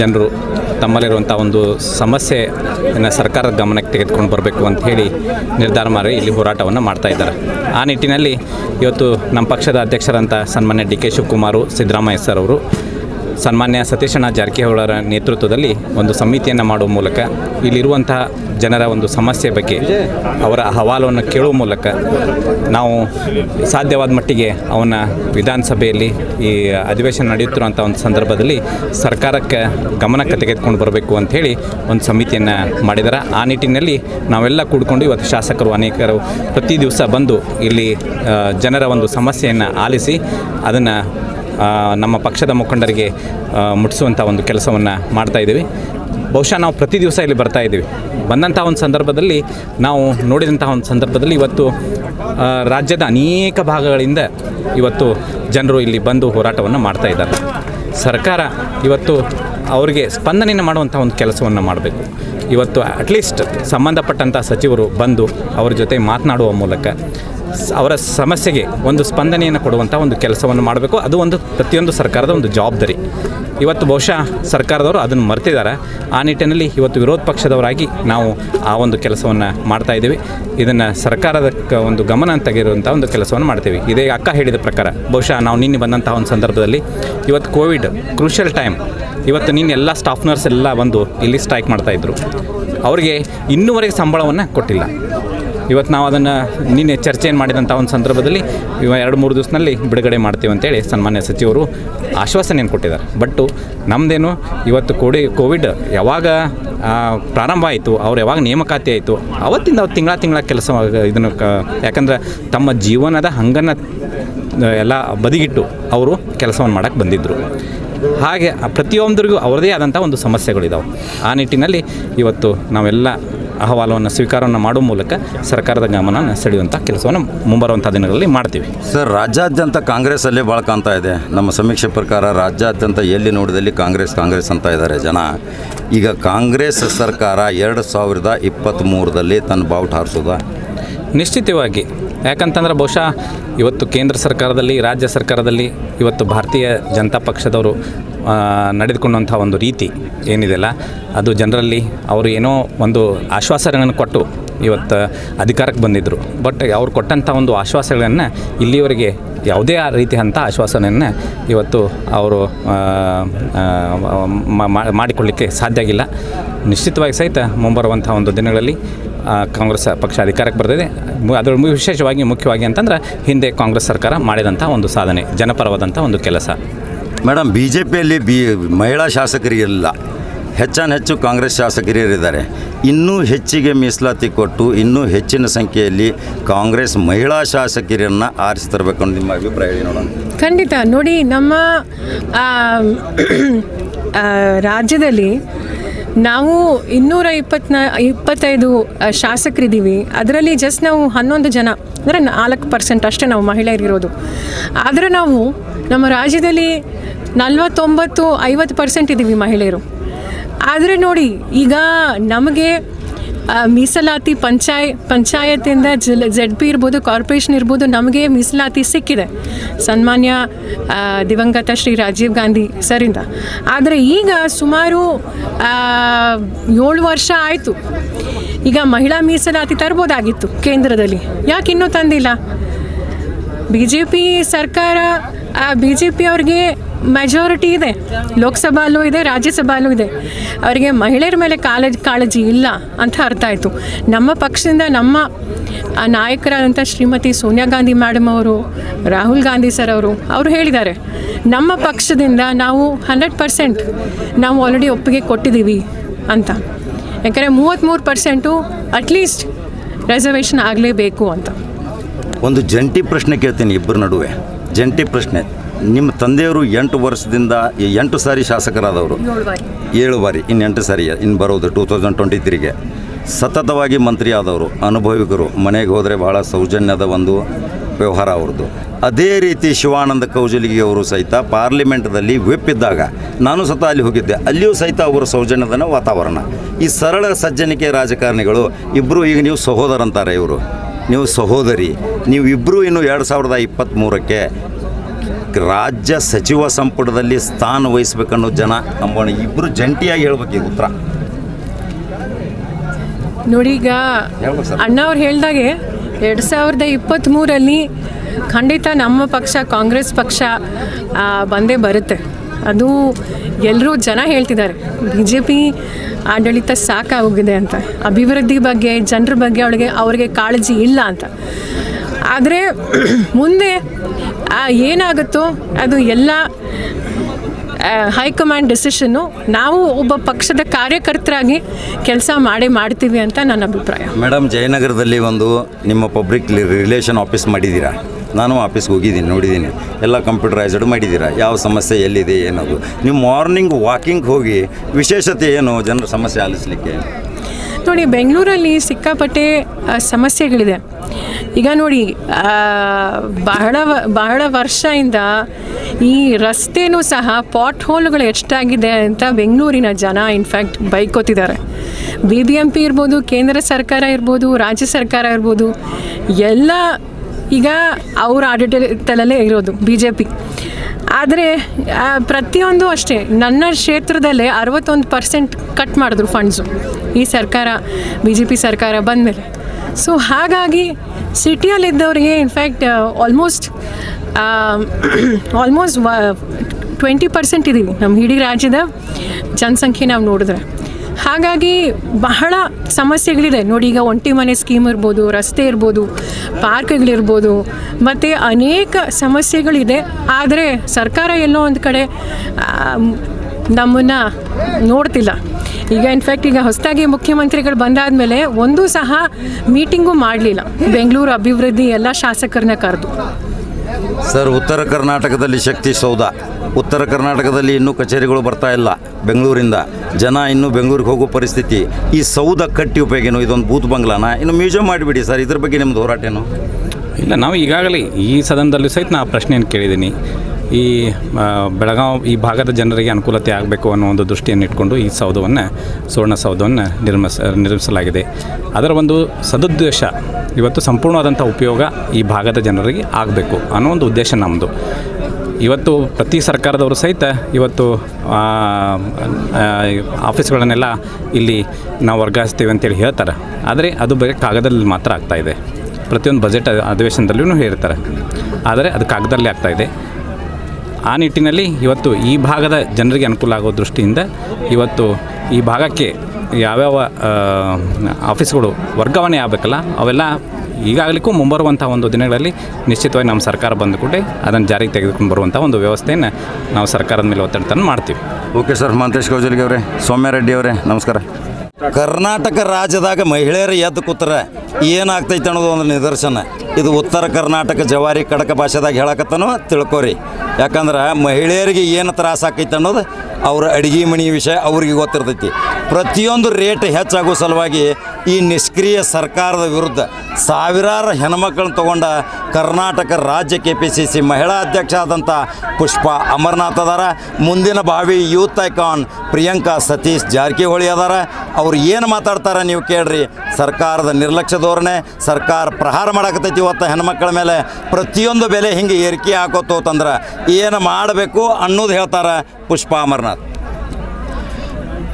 ಜನರು ತಮ್ಮಲ್ಲಿರುವಂಥ ಒಂದು ಸಮಸ್ಯೆಯನ್ನು ಸರ್ಕಾರದ ಗಮನಕ್ಕೆ ತೆಗೆದುಕೊಂಡು ಬರಬೇಕು ಅಂತ ಹೇಳಿ ನಿರ್ಧಾರ ಮಾಡಿ ಇಲ್ಲಿ ಹೋರಾಟವನ್ನು ಮಾಡ್ತಾ ಇದ್ದಾರೆ. ಆ ನಿಟ್ಟಿನಲ್ಲಿ ಇವತ್ತು ನಮ್ಮ ಪಕ್ಷದ ಅಧ್ಯಕ್ಷರಂಥ ಸನ್ಮಾನ್ಯ D K Shivakumar, Siddaramaiah sir ಅವರು ಸನ್ಮಾನ್ಯ ಸತೀಶಣ್ಣ ಜಾರಕಿಹೊಳರ ನೇತೃತ್ವದಲ್ಲಿ ಒಂದು ಸಮಿತಿಯನ್ನು ಮಾಡುವ ಮೂಲಕ ಇಲ್ಲಿರುವಂತಹ ಜನರ ಒಂದು ಸಮಸ್ಯೆ ಬಗ್ಗೆ ಅವರ ಅಹವಾಲವನ್ನು ಕೇಳುವ ಮೂಲಕ ನಾವು ಸಾಧ್ಯವಾದ ಮಟ್ಟಿಗೆ ಅವನ ವಿಧಾನಸಭೆಯಲ್ಲಿ ಈ ಅಧಿವೇಶನ ನಡೆಯುತ್ತಿರುವಂಥ ಒಂದು ಸಂದರ್ಭದಲ್ಲಿ ಸರ್ಕಾರಕ್ಕೆ ಗಮನಕ್ಕೆ ತೆಗೆದುಕೊಂಡು ಬರಬೇಕು ಅಂಥೇಳಿ ಒಂದು ಸಮಿತಿಯನ್ನು ಮಾಡಿದ್ದಾರೆ ಆ ನಿಟ್ಟಿನಲ್ಲಿ ನಾವೆಲ್ಲ ಕೂಡಿಕೊಂಡು ಇವತ್ತು ಶಾಸಕರು, ಅನೇಕರು ಪ್ರತಿ ದಿವಸ ಬಂದು ಇಲ್ಲಿ ಜನರ ಒಂದು ಸಮಸ್ಯೆಯನ್ನು ಆಲಿಸಿ ಅದನ್ನು ನಮ್ಮ ಪಕ್ಷದ ಮುಖಂಡರಿಗೆ ಮುಟ್ಟಿಸುವಂಥ ಒಂದು ಕೆಲಸವನ್ನು ಮಾಡ್ತಾ ಇದ್ದೀವಿ. ಬಹುಶಃ ನಾವು ಪ್ರತಿ ದಿವಸ ಇಲ್ಲಿ ಬರ್ತಾ ಇದ್ದೀವಿ. ಬಂದಂಥ ಒಂದು ಸಂದರ್ಭದಲ್ಲಿ, ನಾವು ನೋಡಿದಂಥ ಒಂದು ಸಂದರ್ಭದಲ್ಲಿ ಇವತ್ತು ರಾಜ್ಯದ ಅನೇಕ ಭಾಗಗಳಿಂದ ಇವತ್ತು ಜನರು ಇಲ್ಲಿ ಬಂದು ಹೋರಾಟವನ್ನು ಮಾಡ್ತಾ ಇದ್ದಾರೆ. ಸರ್ಕಾರ ಇವತ್ತು ಅವರಿಗೆ ಸ್ಪಂದನೆಯನ್ನು ಮಾಡುವಂಥ ಒಂದು ಕೆಲಸವನ್ನು ಮಾಡಬೇಕು. ಇವತ್ತು ಅಟ್ಲೀಸ್ಟ್ ಸಂಬಂಧಪಟ್ಟಂಥ ಸಚಿವರು ಬಂದು ಅವ್ರ ಜೊತೆ ಮಾತನಾಡುವ ಮೂಲಕ ಅವರ ಸಮಸ್ಯೆಗೆ ಒಂದು ಸ್ಪಂದನೆಯನ್ನು ಕೊಡುವಂಥ ಒಂದು ಕೆಲಸವನ್ನು ಮಾಡಬೇಕು. ಅದು ಒಂದು ಪ್ರತಿಯೊಂದು ಸರ್ಕಾರದ ಒಂದು ಜವಾಬ್ದಾರಿ. ಇವತ್ತು ಬಹುಶಃ ಸರ್ಕಾರದವರು ಅದನ್ನು ಮರೆತಿದ್ದಾರೆ. ಆ ನಿಟ್ಟಿನಲ್ಲಿ ಇವತ್ತು ವಿರೋಧ ಪಕ್ಷದವರಾಗಿ ನಾವು ಆ ಒಂದು ಕೆಲಸವನ್ನು ಮಾಡ್ತಾ ಇದ್ದೀವಿ. ಇದನ್ನು ಸರ್ಕಾರದ ಒಂದು ಗಮನ ತೆಗೆರುವಂಥ ಒಂದು ಕೆಲಸವನ್ನು ಮಾಡ್ತೀವಿ. ಇದೇ ಅಕ್ಕ ಹೇಳಿದ ಪ್ರಕಾರ, ಬಹುಶಃ ನಾವು ನಿನ್ನೆ ಬಂದಂಥ ಒಂದು ಸಂದರ್ಭದಲ್ಲಿ ಇವತ್ತು ಕೋವಿಡ್ ಕ್ರೂಷಿಯಲ್ ಟೈಮ್ ಇವತ್ತು ನಿನ್ನೆ ಎಲ್ಲ ಸ್ಟಾಫ್ ನರ್ಸ್ ಎಲ್ಲ ಬಂದು ಇಲ್ಲಿ ಸ್ಟ್ರೈಕ್ ಮಾಡ್ತಾಯಿದ್ರು ಅವರಿಗೆ ಇನ್ನೂವರೆಗೆ ಸಂಬಳವನ್ನು ಕೊಟ್ಟಿಲ್ಲ. ಇವತ್ತು ನಾವು ಅದನ್ನು ನಿನ್ನೆ ಚರ್ಚೆಯನ್ನು ಮಾಡಿದಂಥ ಒಂದು ಸಂದರ್ಭದಲ್ಲಿ ಇವ ಎರಡು ಮೂರು ದಿವಸದಲ್ಲಿ ಬಿಡುಗಡೆ ಮಾಡ್ತೀವಿ ಅಂತೇಳಿ ಸನ್ಮಾನ್ಯ ಸಚಿವರು ಆಶ್ವಾಸನೆಯನ್ನು ಕೊಟ್ಟಿದ್ದಾರೆ. ಬಟ್ಟು ನಮ್ಮದೇನು ಇವತ್ತು ಕೋಡಿ ಕೋವಿಡ್ ಯಾವಾಗ ಪ್ರಾರಂಭ ಆಯಿತು, ಅವ್ರು ಯಾವಾಗ ನೇಮಕಾತಿ ಆಯಿತು, ಅವತ್ತಿಂದ ಅವ್ರು ತಿಂಗಳ ತಿಂಗಳ ಕೆಲಸ ಇದನ್ನು ಕ, ಯಾಕಂದ್ರೆ ತಮ್ಮ ಜೀವನದ ಹಂಗನ್ನು, ಎಲ್ಲ ಬದಿಗಿಟ್ಟು ಅವರು ಕೆಲಸವನ್ನು ಮಾಡೋಕ್ಕೆ ಬಂದಿದ್ದರು ಹಾಗೆ ಪ್ರತಿಯೊಂದರಿಗೂ ಅವರದೇ ಆದಂಥ ಒಂದು ಸಮಸ್ಯೆಗಳಿದ್ದಾವೆ ಆ ನಿಟ್ಟಿನಲ್ಲಿ ಇವತ್ತು ನಾವೆಲ್ಲ ಅಹವಾಲವನ್ನು ಸ್ವೀಕಾರವನ್ನು ಮಾಡುವ ಮೂಲಕ ಸರ್ಕಾರದ ಗಮನ ಸೆಳೆಯುವಂಥ ಕೆಲಸವನ್ನು ಮುಂಬರುವಂಥ ದಿನಗಳಲ್ಲಿ ಮಾಡ್ತೀವಿ. ಸರ್ ರಾಜ್ಯಾದ್ಯಂತ ಕಾಂಗ್ರೆಸ್ ಅಲ್ಲೇ ಭಾಳ ಕಾಣ್ತಾ ಇದೆ. ನಮ್ಮ ಸಮೀಕ್ಷೆ ಪ್ರಕಾರ ರಾಜ್ಯಾದ್ಯಂತ ಎಲ್ಲಿ ನೋಡಿದಲ್ಲಿ ಕಾಂಗ್ರೆಸ್ ಕಾಂಗ್ರೆಸ್ ಅಂತ ಇದ್ದಾರೆ ಜನ. ಈಗ ಕಾಂಗ್ರೆಸ್ ಸರ್ಕಾರ ಎರಡು ಸಾವಿರದ ಇಪ್ಪತ್ತ್ಮೂರರಲ್ಲಿ ತನ್ನ ಬಾವುಟ ಹಾರಿಸೋದ? ನಿಶ್ಚಿತವಾಗಿ ಯಾಕಂತಂದ್ರೆ ಬಹುಶಃ ಇವತ್ತು ಕೇಂದ್ರ ಸರ್ಕಾರದಲ್ಲಿ, ರಾಜ್ಯ ಸರ್ಕಾರದಲ್ಲಿ ಇವತ್ತು ಭಾರತೀಯ ಜನತಾ ಪಕ್ಷದವರು ನಡೆದುಕೊಂಡಂಥ ಒಂದು ರೀತಿ ಏನಿದೆಯಲ್ಲ, ಅದು ಜನರಲ್ಲಿ ಅವರು ಏನೋ ಒಂದು ಆಶ್ವಾಸನೆಯನ್ನು ಕೊಟ್ಟು ಇವತ್ತು ಅಧಿಕಾರಕ್ಕೆ ಬಂದಿದ್ದರು ಬಟ್ ಅವ್ರು ಕೊಟ್ಟಂಥ ಒಂದು ಆಶ್ವಾಸಗಳನ್ನು ಇಲ್ಲಿವರೆಗೆ ಯಾವುದೇ ಆ ರೀತಿಯಂಥ ಆಶ್ವಾಸನೆಯನ್ನು ಇವತ್ತು ಅವರು ಮಾಡಿಕೊಳ್ಳಿಕ್ಕೆ ಸಾಧ್ಯ ಆಗಿಲ್ಲ. ನಿಶ್ಚಿತವಾಗಿ ಸಹಿತ ಮುಂಬರುವಂಥ ಒಂದು ದಿನಗಳಲ್ಲಿ ಕಾಂಗ್ರೆಸ್ ಪಕ್ಷ ಅಧಿಕಾರಕ್ಕೆ ಬರ್ತಿದೆ. ಅದರ ವಿಶೇಷವಾಗಿ ಮುಖ್ಯವಾಗಿ ಅಂತಂದ್ರೆ ಹಿಂದೆ ಕಾಂಗ್ರೆಸ್ ಸರ್ಕಾರ ಮಾಡಿದಂಥ ಒಂದು ಸಾಧನೆ ಜನಪರವಾದಂಥ ಒಂದು ಕೆಲಸ. ಮೇಡಮ್ ಬಿ ಜೆ ಪಿಯಲ್ಲಿ ಬಿ ಮಹಿಳಾ ಶಾಸಕರಿಲ್ಲ ಹೆಚ್ಚಾನ್ ಹೆಚ್ಚು ಕಾಂಗ್ರೆಸ್ ಶಾಸಕರಿದ್ದಾರೆ ಇನ್ನೂ ಹೆಚ್ಚಿಗೆ ಮೀಸಲಾತಿ ಕೊಟ್ಟು ಇನ್ನೂ ಹೆಚ್ಚಿನ ಸಂಖ್ಯೆಯಲ್ಲಿ ಕಾಂಗ್ರೆಸ್ ಮಹಿಳಾ ಶಾಸಕರನ್ನು ಆರಿಸಿ ತರಬೇಕು ಅನ್ನೋ ನಿಮ್ಮ ಅಭಿಪ್ರಾಯ ಹೇಳಿ ನೋಡೋಣ. ಖಂಡಿತ. ನೋಡಿ ನಮ್ಮ ಆ, ಆ, ರಾಜ್ಯದಲ್ಲಿ ನಾವು ಇನ್ನೂರ ಇಪ್ಪತ್ನ, ಇಪ್ಪತ್ತೈದು ಶಾಸಕರಿದ್ದೀವಿ. ಅದರಲ್ಲಿ ಜಸ್ಟ್ ನಾವು ಹನ್ನೊಂದು ಜನ, ಅಂದರೆ ನಾಲ್ಕು ಪರ್ಸೆಂಟ್ ಅಷ್ಟೇ ನಾವು ಮಹಿಳೆಯರಿರೋದು. ಆದರೆ ನಾವು ನಮ್ಮ ರಾಜ್ಯದಲ್ಲಿ ನಲ್ವತ್ತೊಂಬತ್ತು, ಐವತ್ತು ಪರ್ಸೆಂಟ್ ಇದ್ದೀವಿ ಮಹಿಳೆಯರು. ಆದರೆ ನೋಡಿ, ಈಗ ನಮಗೆ ಮೀಸಲಾತಿ ಪಂಚಾಯ, ಪಂಚಾಯತಿಂದ ಜಿಲ್ ಜೆಡ್ ಪಿ ಇರ್ಬೋದು, ಕಾರ್ಪೊರೇಷನ್ ಇರ್ಬೋದು, ನಮಗೆ ಮೀಸಲಾತಿ ಸಿಕ್ಕಿದೆ. ಸನ್ಮಾನ್ಯ ದಿವಂಗತ ಶ್ರೀ ರಾಜೀವ್ ಗಾಂಧಿ ಸರಿಂದ ಆದರೆ ಈಗ ಸುಮಾರು ಏಳು ವರ್ಷ ಆಯಿತು. ಈಗ ಮಹಿಳಾ ಮೀಸಲಾತಿ ತರ್ಬೋದಾಗಿತ್ತು ಕೇಂದ್ರದಲ್ಲಿ. ಯಾಕೆ ಇನ್ನೂ ತಂದಿಲ್ಲ? ಬಿ ಜೆ ಪಿ ಸರ್ಕಾರ ಬಿ ಜೆ ಪಿ ಅವ್ರಿಗೆ ಮೆಜಾರಿಟಿ ಇದೆ. ಲೋಕಸಭಾಲೂ ಇದೆ ರಾಜ್ಯಸಭಾಲೂ ಇದೆ. ಅವರಿಗೆ ಮಹಿಳೆಯರ ಮೇಲೆ ಕಾಳಜಿ ಕಾಳಜಿ ಇಲ್ಲ ಅಂತ ಅರ್ಥ ಆಯಿತು. ನಮ್ಮ ಪಕ್ಷದಿಂದ ನಮ್ಮ ಆ, ನಾಯಕರಾದಂಥ ಶ್ರೀಮತಿ ಸೋನಿಯಾ ಗಾಂಧಿ ಮೇಡಮ್ ಅವರು ರಾಹುಲ್ ಗಾಂಧಿ ಸರ್ ಅವರು ಅವರು ಹೇಳಿದ್ದಾರೆ ನಮ್ಮ ಪಕ್ಷದಿಂದ ನಾವು ಹಂಡ್ರೆಡ್ ಪರ್ಸೆಂಟ್ ನಾವು ಆಲ್ರೆಡಿ ಒಪ್ಪಿಗೆ ಕೊಟ್ಟಿದ್ದೀವಿ ಅಂತ. ಯಾಕಂದರೆ ಮೂವತ್ತ್ಮೂರು ಪರ್ಸೆಂಟು ಅಟ್ಲೀಸ್ಟ್ ರಿಸರ್ವೇಷನ್ ಆಗಲೇಬೇಕು ಅಂತ. ಒಂದು ಜಂಟಿ ಪ್ರಶ್ನೆ ಕೇಳ್ತೀನಿ ಇಬ್ಬರ ನಡುವೆ. ಜಂಟಿ ಪ್ರಶ್ನೆ. ನಿಮ್ಮ ತಂದೆಯವರು ಎಂಟು ವರ್ಷದಿಂದ ಎಂಟು ಸಾರಿ ಶಾಸಕರಾದವರು. ಏಳು ಬಾರಿ. ಇನ್ನು ಎಂಟು ಸಾರಿ ಇನ್ನು ಬರೋದು ಟೂ ತೌಸಂಡ್ ಟ್ವೆಂಟಿ ತ್ರೀಗೆ ಸತತವಾಗಿ ಮಂತ್ರಿ ಆದವರು ಅನುಭವಿಕರು ಮನೆಗೆ ಹೋದರೆ ಬಹಳ ಸೌಜನ್ಯದ ಒಂದು ವ್ಯವಹಾರ ಅವ್ರದ್ದು. ಅದೇ ರೀತಿ ಶಿವಾನಂದ ಕೌಜಲಿಗೆ ಅವರು ಸಹಿತ ಪಾರ್ಲಿಮೆಂಟ್ದಲ್ಲಿ ಇದ್ದಾಗ ನಾನು ಸತ ಅಲ್ಲಿ ಹೋಗಿದ್ದೆ. ಅಲ್ಲಿಯೂ ಸಹಿತ ಅವರ ಸೌಜನ್ಯದ ವಾತಾವರಣ. ಈ ಸರಳ ಸಜ್ಜನಿಕೆ ರಾಜಕಾರಣಿಗಳು ಇಬ್ಬರು ಈಗ ನೀವು ಸಹೋದರ ಅಂತಾರೆ ಇವರು. ನೀವು ಸಹೋದರಿ ನೀವಿಬ್ಬರೂ ಇನ್ನು ಎರಡು ಸಾವಿರದ ಇಪ್ಪತ್ತ್ಮೂರಕ್ಕೆ ರಾಜ್ಯ ಸಚಿವ ಸಂಪುಟದಲ್ಲಿ ಸ್ಥಾನ ವಹಿಸ್ಬೇಕನ್ನೋ ಜನ ನಂಬೋಣ ಇಬ್ಬರು ಜಂಟಿಯಾಗಿ ಹೇಳ್ಬೇಕು ಈ ಉತ್ತರ. ನೋಡಿ ಈಗ ಅಣ್ಣ ಅವ್ರು ಹೇಳಿದಾಗೆ ಎರಡು ಸಾವಿರದ ಇಪ್ಪತ್ತ್ಮೂರಲ್ಲಿ ಖಂಡಿತ ನಮ್ಮ ಪಕ್ಷ ಕಾಂಗ್ರೆಸ್ ಪಕ್ಷ ಬಂದೇ ಬರುತ್ತೆ. ಅದು ಎಲ್ಲರೂ ಜನ ಹೇಳ್ತಿದ್ದಾರೆ ಬಿ ಜೆ ಪಿ ಆಡಳಿತ ಸಾಕಾಗೋಗಿದೆ ಅಂತ, ಅಭಿವೃದ್ಧಿ ಬಗ್ಗೆ, ಜನರ ಬಗ್ಗೆ ಅವಳಿಗೆ, ಅವ್ರಿಗೆ ಕಾಳಜಿ ಇಲ್ಲ ಅಂತ. ಆದರೆ ಮುಂದೆ ಏನಾಗುತ್ತೋ ಅದು ಎಲ್ಲ ಹೈಕಮಾಂಡ್ ಡಿಸಿಷನ್ನು ನಾವು ಒಬ್ಬ ಪಕ್ಷದ ಕಾರ್ಯಕರ್ತರಾಗಿ ಕೆಲಸ ಮಾಡೇ ಮಾಡ್ತೀವಿ ಅಂತ ನನ್ನ ಅಭಿಪ್ರಾಯ. ಮೇಡಮ್, ಜಯನಗರದಲ್ಲಿ ಒಂದು ನಿಮ್ಮ ಪಬ್ಲಿಕ್ ರಿಲೇಷನ್ ಆಫೀಸ್ ಮಾಡಿದ್ದೀರಾ? ನಾನು ಆಫೀಸ್ಗೆ ಹೋಗಿದ್ದೀನಿ, ನೋಡಿದ್ದೀನಿ. ಎಲ್ಲ ಕಂಪ್ಯೂಟರೈಸ್ಡ್ ಮಾಡಿದ್ದೀರಾ? ಯಾವ ಸಮಸ್ಯೆ, ಎಲ್ಲಿದೆ, ಏನದು? ನೀವು ಮಾರ್ನಿಂಗ್ ವಾಕಿಂಗ್ ಹೋಗಿ ವಿಶೇಷತೆ ಏನು ಜನರ ಸಮಸ್ಯೆ ಆಲಿಸಲಿಕ್ಕೆ? ನೋಡಿ, ಬೆಂಗಳೂರಲ್ಲಿ ಸಿಕ್ಕಾಪಟ್ಟೆ ಸಮಸ್ಯೆಗಳಿದೆ. ಈಗ ನೋಡಿ ಬಹಳ ಬಹಳ ವರ್ಷದಿಂದ ಈ ರಸ್ತೆನೂ ಸಹ ಪಾಟ್ ಹೋಲ್ಗಳು ಎಷ್ಟಾಗಿದೆ ಅಂತ ಬೆಂಗಳೂರಿನ ಜನ ಇನ್ಫ್ಯಾಕ್ಟ್ ಬೈಕೋತಿದ್ದಾರೆ. ಬಿ ಬಿ ಎಂ ಪಿ ಇರ್ಬೋದು, ಕೇಂದ್ರ ಸರ್ಕಾರ ಇರ್ಬೋದು, ರಾಜ್ಯ ಸರ್ಕಾರ ಇರ್ಬೋದು, ಎಲ್ಲ ಈಗ ಅವ್ರ ಆಡಳಿತದಲ್ಲೇ ಇರೋದು ಬಿ ಜೆ ಪಿ ಆದರೆ ಪ್ರತಿಯೊಂದು ಅಷ್ಟೇ, ನನ್ನ ಕ್ಷೇತ್ರದಲ್ಲೇ ಅರವತ್ತೊಂದು ಪರ್ಸೆಂಟ್ ಕಟ್ ಮಾಡಿದ್ರು ಫಂಡ್ಸು ಈ ಸರ್ಕಾರ ಬಿ ಜೆ ಪಿ ಸರ್ಕಾರ ಬಂದಮೇಲೆ. ಸೊ ಹಾಗಾಗಿ ಸಿಟಿಯಲ್ಲಿದ್ದವ್ರಿಗೆ in fact almost almost twenty percent ಇದ್ದೀವಿ ನಮ್ಮ ಇಡೀ ರಾಜ್ಯದ ಜನಸಂಖ್ಯೆ ನಾವು ನೋಡಿದ್ರೆ. ಹಾಗಾಗಿ ಬಹಳ ಸಮಸ್ಯೆಗಳಿದೆ. ನೋಡಿ, ಈಗ ಒಂಟಿ ಮನೆ ಸ್ಕೀಮ್ ಇರ್ಬೋದು, ರಸ್ತೆ ಇರ್ಬೋದು, ಪಾರ್ಕ್ಗಳಿರ್ಬೋದು, ಮತ್ತು ಅನೇಕ ಸಮಸ್ಯೆಗಳಿದೆ. ಆದರೆ ಸರ್ಕಾರ ಎಲ್ಲೋ ಒಂದು ಕಡೆ ನಮ್ಮನ್ನು ನೋಡ್ತಿಲ್ಲ. ಈಗ ಇನ್ಫ್ಯಾಕ್ಟ್ ಈಗ ಹೊಸದಾಗಿ ಮುಖ್ಯಮಂತ್ರಿಗಳು ಬಂದಾದ ಮೇಲೆ ಒಂದು ಸಹ ಮೀಟಿಂಗು ಮಾಡಲಿಲ್ಲ. ಬೆಂಗಳೂರು ಅಭಿವೃದ್ಧಿ ಎಲ್ಲ ಶಾಸಕರನ್ನ ಕರೆದು. ಸರ್, ಉತ್ತರ ಕರ್ನಾಟಕದಲ್ಲಿ ಶಕ್ತಿ ಸೌಧ. ಉತ್ತರ ಕರ್ನಾಟಕದಲ್ಲಿ ಇನ್ನೂ ಕಚೇರಿಗಳು ಬರ್ತಾ ಇಲ್ಲ. ಬೆಂಗಳೂರಿಂದ ಜನ ಇನ್ನೂ ಬೆಂಗಳೂರಿಗೆ ಹೋಗೋ ಪರಿಸ್ಥಿತಿ. ಈ ಸೌಧ ಕಟ್ಟಿ ಉಪಯೋಗೇನು? ಇದೊಂದು ಬೂತ್ ಬಂಗ್ಲಾನ? ಇನ್ನು ಮ್ಯೂಸಿಯಂ ಮಾಡಿಬಿಡಿ ಸರ್, ಇದ್ರ ಬಗ್ಗೆ ನಿಮ್ಮದು ಹೋರಾಟ ಏನು ಇಲ್ಲ, ನಾವು ಈಗಾಗಲೇ ಈ ಸದನದಲ್ಲೂ ಸಹಿತ ನಾ ಪ್ರಶ್ನೆಯನ್ನು ಕೇಳಿದ್ದೀನಿ. ಈ ಬೆಳಗಾವಿ, ಈ ಭಾಗದ ಜನರಿಗೆ ಅನುಕೂಲತೆ ಆಗಬೇಕು ಅನ್ನೋ ಒಂದು ದೃಷ್ಟಿಯನ್ನು ಇಟ್ಕೊಂಡು ಈ ಸೌಧವನ್ನು, ಸುವರ್ಣ ಸೌಧವನ್ನು ನಿರ್ಮಿಸ, ನಿರ್ಮಿಸಲಾಗಿದೆ. ಅದರ ಒಂದು ಸದುದ್ದೇಶ, ಇವತ್ತು ಸಂಪೂರ್ಣವಾದಂಥ ಉಪಯೋಗ ಈ ಭಾಗದ ಜನರಿಗೆ ಆಗಬೇಕು ಅನ್ನೋ ಒಂದು ಉದ್ದೇಶ ನಮ್ಮದು ಇವತ್ತು ಪ್ರತಿ ಸರ್ಕಾರದವರು ಸಹಿತ ಇವತ್ತು ಆಫೀಸ್ಗಳನ್ನೆಲ್ಲ ಇಲ್ಲಿ ನಾವು ವರ್ಗಾಯಿಸ್ತೀವಿ ಅಂತೇಳಿ ಹೇಳ್ತಾರೆ. ಆದರೆ ಅದು ಬರೀ ಕಾಗದದಲ್ಲಿ ಮಾತ್ರ ಆಗ್ತಾಯಿದೆ ಪ್ರತಿಯೊಂದು ಬಜೆಟ್ ಅಧಿವೇಶನದಲ್ಲೂ ಹೇಳ್ತಾರೆ. ಆದರೆ ಅದು ಕಾಗದಲ್ಲೇ ಆಗ್ತಾಯಿದೆ ಆ ನಿಟ್ಟಿನಲ್ಲಿ ಇವತ್ತು ಈ ಭಾಗದ ಜನರಿಗೆ ಅನುಕೂಲ ಆಗೋ ದೃಷ್ಟಿಯಿಂದ ಇವತ್ತು ಈ ಭಾಗಕ್ಕೆ ಯಾವ್ಯಾವ ಆಫೀಸ್ಗಳು ವರ್ಗಾವಣೆ ಆಗಬೇಕಲ್ಲ ಅವೆಲ್ಲ ಈಗಾಗಲಿಕ್ಕೂ ಮುಂಬರುವಂಥ ಒಂದು ದಿನಗಳಲ್ಲಿ ನಿಶ್ಚಿತವಾಗಿ ನಮ್ಮ ಸರ್ಕಾರ ಬಂದ ಕೂಡಲೇ ಅದನ್ನು ಜಾರಿಗೆ ತೆಗೆದುಕೊಂಡು ಬರುವಂಥ ಒಂದು ವ್ಯವಸ್ಥೆಯನ್ನು ನಾವು ಸರ್ಕಾರದ ಮೇಲೆ ಒತ್ತಡತನ ತಂದು ಮಾಡ್ತೀವಿ. ಓಕೆ ಸರ್ ಮಂತೇಶ್ ಕೌಜಲ್ಗಿ ಅವರೇ ಸೌಮ್ಯಾರೆಡ್ಡಿ ಅವರೇ ನಮಸ್ಕಾರ. ಕರ್ನಾಟಕ ರಾಜ್ಯದಾಗ ಮಹಿಳೆಯರು ಎದ್ದು ಕೂತ್ರ ಏನಾಗ್ತೈತೆ ಅನ್ನೋದು ಒಂದು ನಿದರ್ಶನ. ಇದು ಉತ್ತರ ಕರ್ನಾಟಕ ಜವಾರಿ ಕಡಕ ಭಾಷೆದಾಗ ಹೇಳಕತ್ತನೋ ತಿಳ್ಕೊರಿ. ಯಾಕಂದ್ರೆ ಮಹಿಳೆಯರಿಗೆ ಏನು ತ್ರಾಸ ಆಕೈತೆ ಅನ್ನೋದು ಅವ್ರ ಅಡುಗೆ ಮನೆ ವಿಷಯ ಅವ್ರಿಗೆ ಗೊತ್ತಿರ್ತೈತಿ. ಪ್ರತಿಯೊಂದು ರೇಟ್ ಹೆಚ್ಚಾಗೋ ಸಲುವಾಗಿ ಈ ನಿಷ್ಕ್ರಿಯ ಸರ್ಕಾರದ ವಿರುದ್ಧ ಸಾವಿರಾರು ಹೆಣ್ಮಕ್ಳನ್ನ ತಗೊಂಡ ಕರ್ನಾಟಕ ರಾಜ್ಯ ಕೆ ಪಿ ಸಿ ಸಿ ಮಹಿಳಾ ಅಧ್ಯಕ್ಷ ಆದಂಥ ಪುಷ್ಪ ಅಮರನಾಥ್ ಅದಾರ. ಮುಂದಿನ ಭಾವಿ ಯೂತ್ ಐಕಾನ್ ಪ್ರಿಯಾಂಕಾ ಸತೀಶ್ ಜಾರಕಿಹೊಳಿ ಅದಾರ. ಅವ್ರು ಏನು ಮಾತಾಡ್ತಾರೆ ನೀವು ಕೇಳ್ರಿ. ಸರ್ಕಾರದ ನಿರ್ಲಕ್ಷ್ಯ ಧೋರಣೆ, ಸರ್ಕಾರ ಪ್ರಹಾರ ಮಾಡಕತ್ತೈತಿ ಇವತ್ತು ಹೆಣ್ಮಕ್ಳ ಮೇಲೆ. ಪ್ರತಿಯೊಂದು ಬೆಲೆ ಹಿಂಗೆ ಏರಿಕೆ ಹಾಕೋತಂದ್ರೆ ಏನು ಮಾಡಬೇಕು ಅನ್ನೋದು ಹೇಳ್ತಾರೆ ಪುಷ್ಪ ಅಮರನಾಥ್.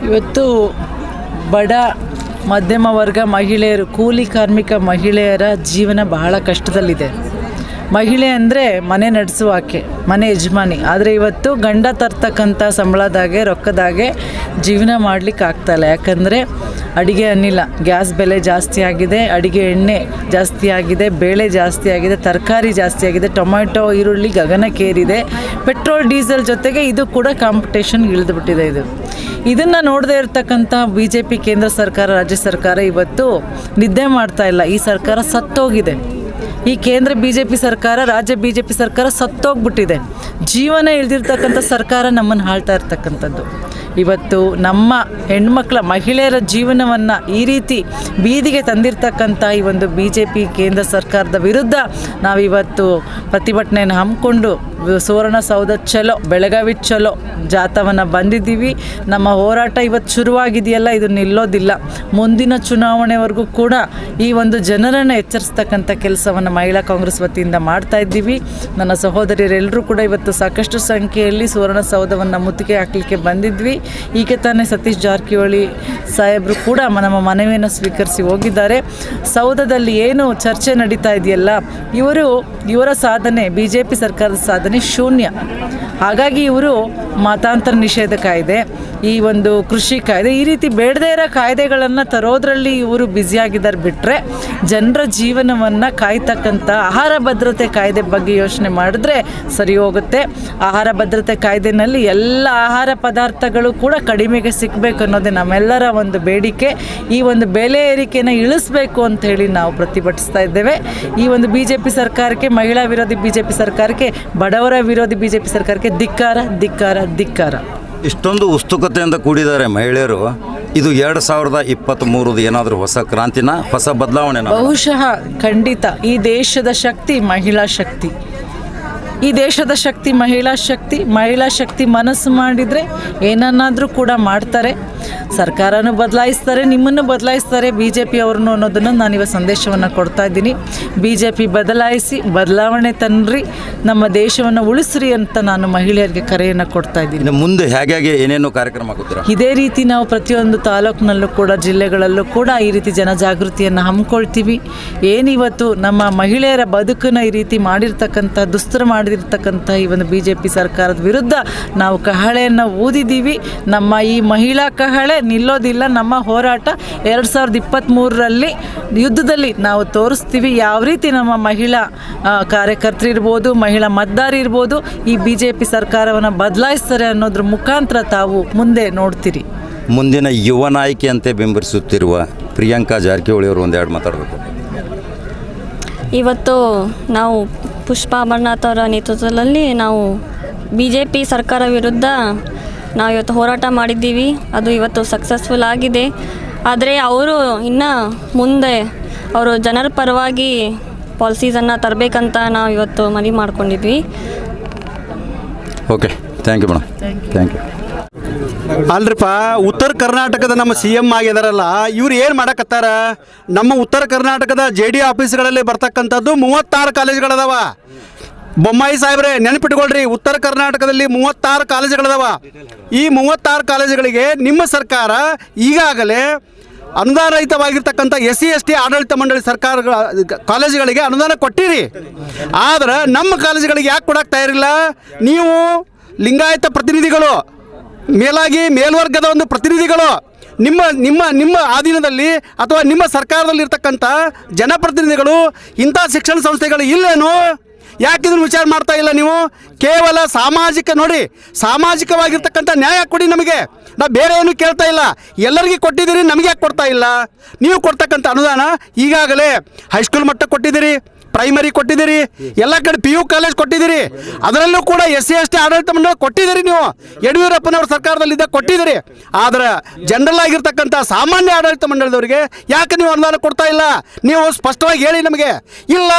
ಇವತ್ತು ಬಡ ಮಧ್ಯಮ ವರ್ಗ ಮಹಿಳೆಯರು, ಕೂಲಿ ಕಾರ್ಮಿಕ ಮಹಿಳೆಯರ ಜೀವನ ಬಹಳ ಕಷ್ಟದಲ್ಲಿದೆ. ಮಹಿಳೆ ಅಂದರೆ ಮನೆ ನಡೆಸುವ ಆಕೆ ಮನೆ ಯಜಮಾನಿ. ಆದರೆ ಇವತ್ತು ಗಂಡ ತರ್ತಕ್ಕಂಥ ಸಂಬಳದಾಗೆ, ರೊಕ್ಕದಾಗೆ ಜೀವನ ಮಾಡಲಿಕ್ಕೆ ಆಗ್ತಾಯಿಲ್ಲ ಯಾಕಂದರೆ ಅಡುಗೆ ಅನ್ನಿಲ್ಲ ಗ್ಯಾಸ್ ಬೆಲೆ ಜಾಸ್ತಿ ಆಗಿದೆ, ಅಡುಗೆ ಎಣ್ಣೆ ಜಾಸ್ತಿ ಆಗಿದೆ, ಬೇಳೆ ಜಾಸ್ತಿ ಆಗಿದೆ, ತರಕಾರಿ ಜಾಸ್ತಿ ಆಗಿದೆ ಟೊಮೆಟೊ ಈರುಳ್ಳಿ ಗಗನಕ್ಕೇರಿದೆ, ಪೆಟ್ರೋಲ್, ಡೀಸೆಲ್ ಜೊತೆಗೆ ಇದು ಕೂಡ ಕಾಂಪಿಟೇಷನ್ ಇಳಿದುಬಿಟ್ಟಿದೆ ಇದು. ಇದನ್ನು ನೋಡದೇ ಇರತಕ್ಕಂಥ ಬಿ ಜೆ ಪಿ ಕೇಂದ್ರ ಸರ್ಕಾರ, ರಾಜ್ಯ ಸರ್ಕಾರ ಇವತ್ತು ನಿದ್ದೆ ಮಾಡ್ತಾ ಇಲ್ಲ. ಈ ಸರ್ಕಾರ ಸತ್ತೋಗಿದೆ. ಈ ಕೇಂದ್ರ ಬಿ ಜೆ ಪಿ ಸರ್ಕಾರ, ರಾಜ್ಯ ಬಿ ಜೆ ಪಿ ಸರ್ಕಾರ ಸತ್ತೋಗ್ಬಿಟ್ಟಿದೆ. ಜೀವನ ಇಳ್ದಿರ್ತಕ್ಕಂಥ ಸರ್ಕಾರ ನಮ್ಮನ್ನು ಆಳ್ತಾ ಇರ್ತಕ್ಕಂಥದ್ದು. ಇವತ್ತು ನಮ್ಮ ಹೆಣ್ಮಕ್ಳ ಮಹಿಳೆಯರ ಜೀವನವನ್ನು ಈ ರೀತಿ ಬೀದಿಗೆ ತಂದಿರ್ತಕ್ಕಂಥ ಈ ಒಂದು ಬಿ ಜೆ ಪಿ ಕೇಂದ್ರ ಸರ್ಕಾರದ ವಿರುದ್ಧ ನಾವಿವತ್ತು ಪ್ರತಿಭಟನೆಯನ್ನು ಹಮ್ಮಿಕೊಂಡು ಸುವರ್ಣಸೌಧ ಚಲೋ, ಬೆಳಗಾವಿ ಚಲೋ ಜಾಥವನ್ನು ಬಂದಿದ್ದೀವಿ. ನಮ್ಮ ಹೋರಾಟ ಇವತ್ತು ಶುರುವಾಗಿದೆಯಲ್ಲ, ಇದು ನಿಲ್ಲೋದಿಲ್ಲ. ಮುಂದಿನ ಚುನಾವಣೆವರೆಗೂ ಕೂಡ ಈ ಒಂದು ಜನರನ್ನು ಎಚ್ಚರಿಸ್ತಕ್ಕಂಥ ಕೆಲಸವನ್ನು ಮಹಿಳಾ ಕಾಂಗ್ರೆಸ್ ವತಿಯಿಂದ ಮಾಡ್ತಾ ಇದ್ದೀವಿ. ನನ್ನ ಸಹೋದರಿಯರೆಲ್ಲರೂ ಕೂಡ ಇವತ್ತು ಸಾಕಷ್ಟು ಸಂಖ್ಯೆಯಲ್ಲಿ ಸುವರ್ಣಸೌಧವನ್ನು ಮುತ್ತಿಗೆ ಹಾಕಲಿಕ್ಕೆ ಬಂದಿದ್ವಿ. ಈಗ ತಾನೇ ಸತೀಶ್ ಜಾರಕಿಹೊಳಿ ಸಾಹೇಬರು ಕೂಡ ನಮ್ಮ ಮನವಿಯನ್ನು ಸ್ವೀಕರಿಸಿ ಹೋಗಿದ್ದಾರೆ. ಸೌಧದಲ್ಲಿ ಏನು ಚರ್ಚೆ ನಡೀತಾ ಇದೆಯಲ್ಲ, ಇವರು ಇವರ ಸಾಧನೆ ಬಿ ಜೆ ಪಿ ಸರ್ಕಾರದ ಸಾಧನೆ ಶೂನ್ಯ. ಹಾಗಾಗಿ ಇವರು ಮತಾಂತರ ನಿಷೇಧ ಕಾಯ್ದೆ, ಈ ಒಂದು ಕೃಷಿ ಕಾಯ್ದೆ, ಈ ರೀತಿ ಬೇಡದೇ ಇರೋ ಕಾಯ್ದೆಗಳನ್ನು ತರೋದ್ರಲ್ಲಿ ಇವರು ಬ್ಯುಸಿಯಾಗಿದ್ದಾರೆ ಬಿಟ್ಟರೆ ಜನರ ಜೀವನವನ್ನು ಕಾಯ್ತಕ್ಕಂಥ ಆಹಾರ ಭದ್ರತೆ ಕಾಯ್ದೆ ಬಗ್ಗೆ ಯೋಚನೆ ಮಾಡಿದ್ರೆ ಸರಿ ಹೋಗುತ್ತೆ. ಆಹಾರ ಭದ್ರತೆ ಕಾಯ್ದೆನಲ್ಲಿ ಎಲ್ಲ ಆಹಾರ ಪದಾರ್ಥಗಳು ಕೂಡ ಕಡಿಮೆಗೆ ಸಿಗಬೇಕು ಅನ್ನೋದೇ ನಮ್ಮೆಲ್ಲರ ಒಂದು ಬೇಡಿಕೆ. ಈ ಒಂದು ಬೆಲೆ ಏರಿಕೆನ ಇಳಿಸ್ಬೇಕು ಅಂತ ಹೇಳಿ ನಾವು ಪ್ರತಿಭಟಿಸ್ತಾ ಇದ್ದೇವೆ. ಈ ಒಂದು ಬಿ ಜೆ ಪಿ ಸರ್ಕಾರಕ್ಕೆ ಮಹಿಳಾ ವಿರೋಧಿ ಬಿ ಜೆ ಪಿ ಸರ್ಕಾರಕ್ಕೆ ಬಡವರ ವಿರೋಧಿ ಬಿ ಜೆ ಪಿ ಸರ್ಕಾರಕ್ಕೆ ಧಿಕ್ಕಾರ ಧಿಕ್ಕಾರ ಧಿಕ್ಕಾರ. ಇಷ್ಟೊಂದು ಉತ್ಸುಕತೆಯಿಂದ ಕೂಡಿದ್ದಾರೆ ಮಹಿಳೆಯರು. ಇದು ಎರಡು ಸಾವಿರದ ಇಪ್ಪತ್ತ್ಮೂರದು ಏನಾದರೂ ಹೊಸ ಕ್ರಾಂತಿನ ಹೊಸ ಬದಲಾವಣೆ ಬಹುಶಃ ಖಂಡಿತ ಈ ದೇಶದ ಶಕ್ತಿ ಮಹಿಳಾ ಶಕ್ತಿ. ಈ ದೇಶದ ಶಕ್ತಿ ಮಹಿಳಾ ಶಕ್ತಿ ಮಹಿಳಾ ಶಕ್ತಿ ಮನಸ್ಸು ಮಾಡಿದರೆ ಏನನ್ನಾದರೂ ಕೂಡ ಮಾಡ್ತಾರೆ. ಸರ್ಕಾರನೂ ಬದಲಾಯಿಸ್ತಾರೆ ನಿಮ್ಮನ್ನು ಬದಲಾಯಿಸ್ತಾರೆ ಬಿ ಜೆ ಪಿ ಅವ್ರನ್ನು ಅನ್ನೋದನ್ನು ನಾನಿವ ಸಂದೇಶವನ್ನು ಕೊಡ್ತಾ ಇದ್ದೀನಿ. ಬಿ ಜೆ ಪಿ ಬದಲಾಯಿಸಿ ಬದಲಾವಣೆ ತನ್ನಿರಿ ನಮ್ಮ ದೇಶವನ್ನು ಉಳಿಸ್ರಿ ಅಂತ ನಾನು ಮಹಿಳೆಯರಿಗೆ ಕರೆಯನ್ನು ಕೊಡ್ತಾ ಇದ್ದೀನಿ. ಮುಂದೆ ಹೇಗೆ ಏನೇನು ಕಾರ್ಯಕ್ರಮ ಆಗುತ್ತೆ ಇದೇ ರೀತಿ ನಾವು ಪ್ರತಿಯೊಂದು ತಾಲೂಕಿನಲ್ಲೂ ಕೂಡ ಜಿಲ್ಲೆಗಳಲ್ಲೂ ಕೂಡ ಈ ರೀತಿ ಜನಜಾಗೃತಿಯನ್ನು ಹಮ್ಮಿಕೊಳ್ತೀವಿ. ಏನಿವತ್ತು ನಮ್ಮ ಮಹಿಳೆಯರ ಬದುಕನ್ನು ಈ ರೀತಿ ಮಾಡಿರ್ತಕ್ಕಂಥ ದುಸ್ತರ ಮಾಡಿರ್ತಕ್ಕಂಥ ಈ ಒಂದು ಬಿ ಜೆ ಪಿ ಸರ್ಕಾರದ ವಿರುದ್ಧ ನಾವು ಕಹಳೆಯನ್ನು ಊದಿದ್ದೀವಿ. ನಮ್ಮ ಈ ಮಹಿಳಾ ಕಹಳೆ ನಿಲ್ಲೋದಿಲ್ಲ. ನಮ್ಮ ಹೋರಾಟ ಎರಡು ಸಾವಿರದ ಇಪ್ಪತ್ತ್ಮೂರರಲ್ಲಿ ಯುದ್ಧದಲ್ಲಿ ನಾವು ತೋರಿಸ್ತೀವಿ. ಯಾವ ರೀತಿ ನಮ್ಮ ಮಹಿಳಾ ಕಾರ್ಯಕರ್ತರಿರ್ಬೋದು ಮಹಿಳಾ ಮತದಾರ ಇರ್ಬೋದು ಈ ಬಿ ಜೆ ಪಿ ಸರ್ಕಾರವನ್ನು ಬದಲಾಯಿಸ್ತಾರೆ ಅನ್ನೋದ್ರ ಮುಖಾಂತರ ತಾವು ಮುಂದೆ ನೋಡ್ತೀರಿ. ಮುಂದಿನ ಯುವ ನಾಯಕಿಯಂತೆ ಬೆಂಬಲಿಸುತ್ತಿರುವ ಪ್ರಿಯಾಂಕಾ ಜಾರಕಿಹೊಳಿ ಅವರು ಒಂದೆರಡು ಮಾತಾಡಬೇಕು. ಇವತ್ತು ನಾವು ಪುಷ್ಪಾ ಅಮರನಾಥ್ ಅವರ ನೇತೃತ್ವದಲ್ಲಿ ನಾವು ಬಿ ಜೆ ಪಿ ಸರ್ಕಾರ ವಿರುದ್ಧ ನಾವು ಇವತ್ತು ಹೋರಾಟ ಮಾಡಿದ್ದೀವಿ. ಅದು ಇವತ್ತು ಸಕ್ಸಸ್ಫುಲ್ ಆಗಿದೆ. ಆದರೆ ಅವರು ಇನ್ನು ಮುಂದೆ ಅವರು ಜನರ ಪರವಾಗಿ ಪಾಲಿಸೀಸನ್ನು ತರಬೇಕಂತ ನಾವು ಇವತ್ತು ಮನವಿ ಮಾಡ್ಕೊಂಡಿದ್ವಿ. Okay thank you madam thank you ಅಲ್ರಿಪ್ಪ ಉತ್ತರ ಕರ್ನಾಟಕದ ನಮ್ಮ ಸಿ ಎಂ ಆಗಿದಾರಲ್ಲ ಇವ್ರು ಏನು ಮಾಡಕತ್ತಾರ? ನಮ್ಮ ಉತ್ತರ ಕರ್ನಾಟಕದ ಜೆ ಡಿ ಆಫೀಸ್ಗಳಲ್ಲಿ ಬರ್ತಕ್ಕಂಥದ್ದು ಮೂವತ್ತಾರು ಕಾಲೇಜುಗಳದಾವ ಬೊಮ್ಮಾಯಿ ಸಾಹೇಬ್ರೆ, ನೆನಪಿಟ್ಕೊಳ್ರಿ, ಉತ್ತರ ಕರ್ನಾಟಕದಲ್ಲಿ ಮೂವತ್ತಾರು ಕಾಲೇಜುಗಳಿದಾವೆ. ಈ ಮೂವತ್ತಾರು ಕಾಲೇಜುಗಳಿಗೆ ನಿಮ್ಮ ಸರ್ಕಾರ ಈಗಾಗಲೇ ಅನುದಾನರಹಿತವಾಗಿರ್ತಕ್ಕಂಥ ಎಸ್ ಸಿ ಎಸ್ ಟಿ ಆಡಳಿತ ಮಂಡಳಿ ಸರ್ಕಾರ ಕಾಲೇಜುಗಳಿಗೆ ಅನುದಾನ ಕೊಟ್ಟಿರಿ. ಆದ್ರೆ ನಮ್ಮ ಕಾಲೇಜುಗಳಿಗೆ ಯಾಕೆ ಕೊಡಕ್ಕೆ ತಯಾರಿಲ್ಲ? ನೀವು ಲಿಂಗಾಯತ ಪ್ರತಿನಿಧಿಗಳು, ಮೇಲಾಗಿ ಮೇಲ್ವರ್ಗದ ಒಂದು ಪ್ರತಿನಿಧಿಗಳು, ನಿಮ್ಮ ನಿಮ್ಮ ನಿಮ್ಮ ಆಧೀನದಲ್ಲಿ ಅಥವಾ ನಿಮ್ಮ ಸರ್ಕಾರದಲ್ಲಿ ಇರ್ತಕ್ಕಂಥ ಜನಪ್ರತಿನಿಧಿಗಳು, ಇಂಥ ಶಿಕ್ಷಣ ಸಂಸ್ಥೆಗಳು ಇಲ್ಲೇನು? ಯಾಕೆ ಇದನ್ನು ವಿಚಾರ ಮಾಡ್ತಾ ಇಲ್ಲ ನೀವು? ಕೇವಲ ಸಾಮಾಜಿಕ, ನೋಡಿ, ಸಾಮಾಜಿಕವಾಗಿರ್ತಕ್ಕಂಥ ನ್ಯಾಯ ಕೊಡಿ ನಮಗೆ. ನಾವು ಬೇರೆ ಏನು ಕೇಳ್ತಾ ಇಲ್ಲ. ಎಲ್ಲರಿಗೂ ಕೊಟ್ಟಿದ್ದೀರಿ, ನಮಗೆ ಯಾಕೆ ಕೊಡ್ತಾ ಇಲ್ಲ? ನೀವು ಕೊಡ್ತಕ್ಕಂಥ ಅನುದಾನ ಈಗಾಗಲೇ ಹೈಸ್ಕೂಲ್ ಮಟ್ಟಕ್ಕೆ ಕೊಟ್ಟಿದ್ದೀರಿ. ಪ್ರೈಮರಿ ಕೊಟ್ಟಿದ್ದೀರಿ, ಎಲ್ಲ ಕಡೆ ಪಿ ಯು ಕಾಲೇಜ್ ಕೊಟ್ಟಿದ್ದೀರಿ, ಅದರಲ್ಲೂ ಕೂಡ ಎಸ್ ಸಿ ಎಸ್ ಟಿ ಆಡಳಿತ ಮಂಡಳಿ ಕೊಟ್ಟಿದ್ದೀರಿ ನೀವು. ಯಡಿಯೂರಪ್ಪನವ್ರ ಸರ್ಕಾರದಲ್ಲಿದ್ದ ಕೊಟ್ಟಿದ್ದೀರಿ. ಆದರೆ ಜನರಲ್ ಆಗಿರ್ತಕ್ಕಂಥ ಸಾಮಾನ್ಯ ಆಡಳಿತ ಮಂಡಳಿದವರಿಗೆ ಯಾಕೆ ನೀವು ಅನುದಾನ ಕೊಡ್ತಾ ಇಲ್ಲ? ನೀವು ಸ್ಪಷ್ಟವಾಗಿ ಹೇಳಿ ನಮಗೆ. ಇಲ್ಲ,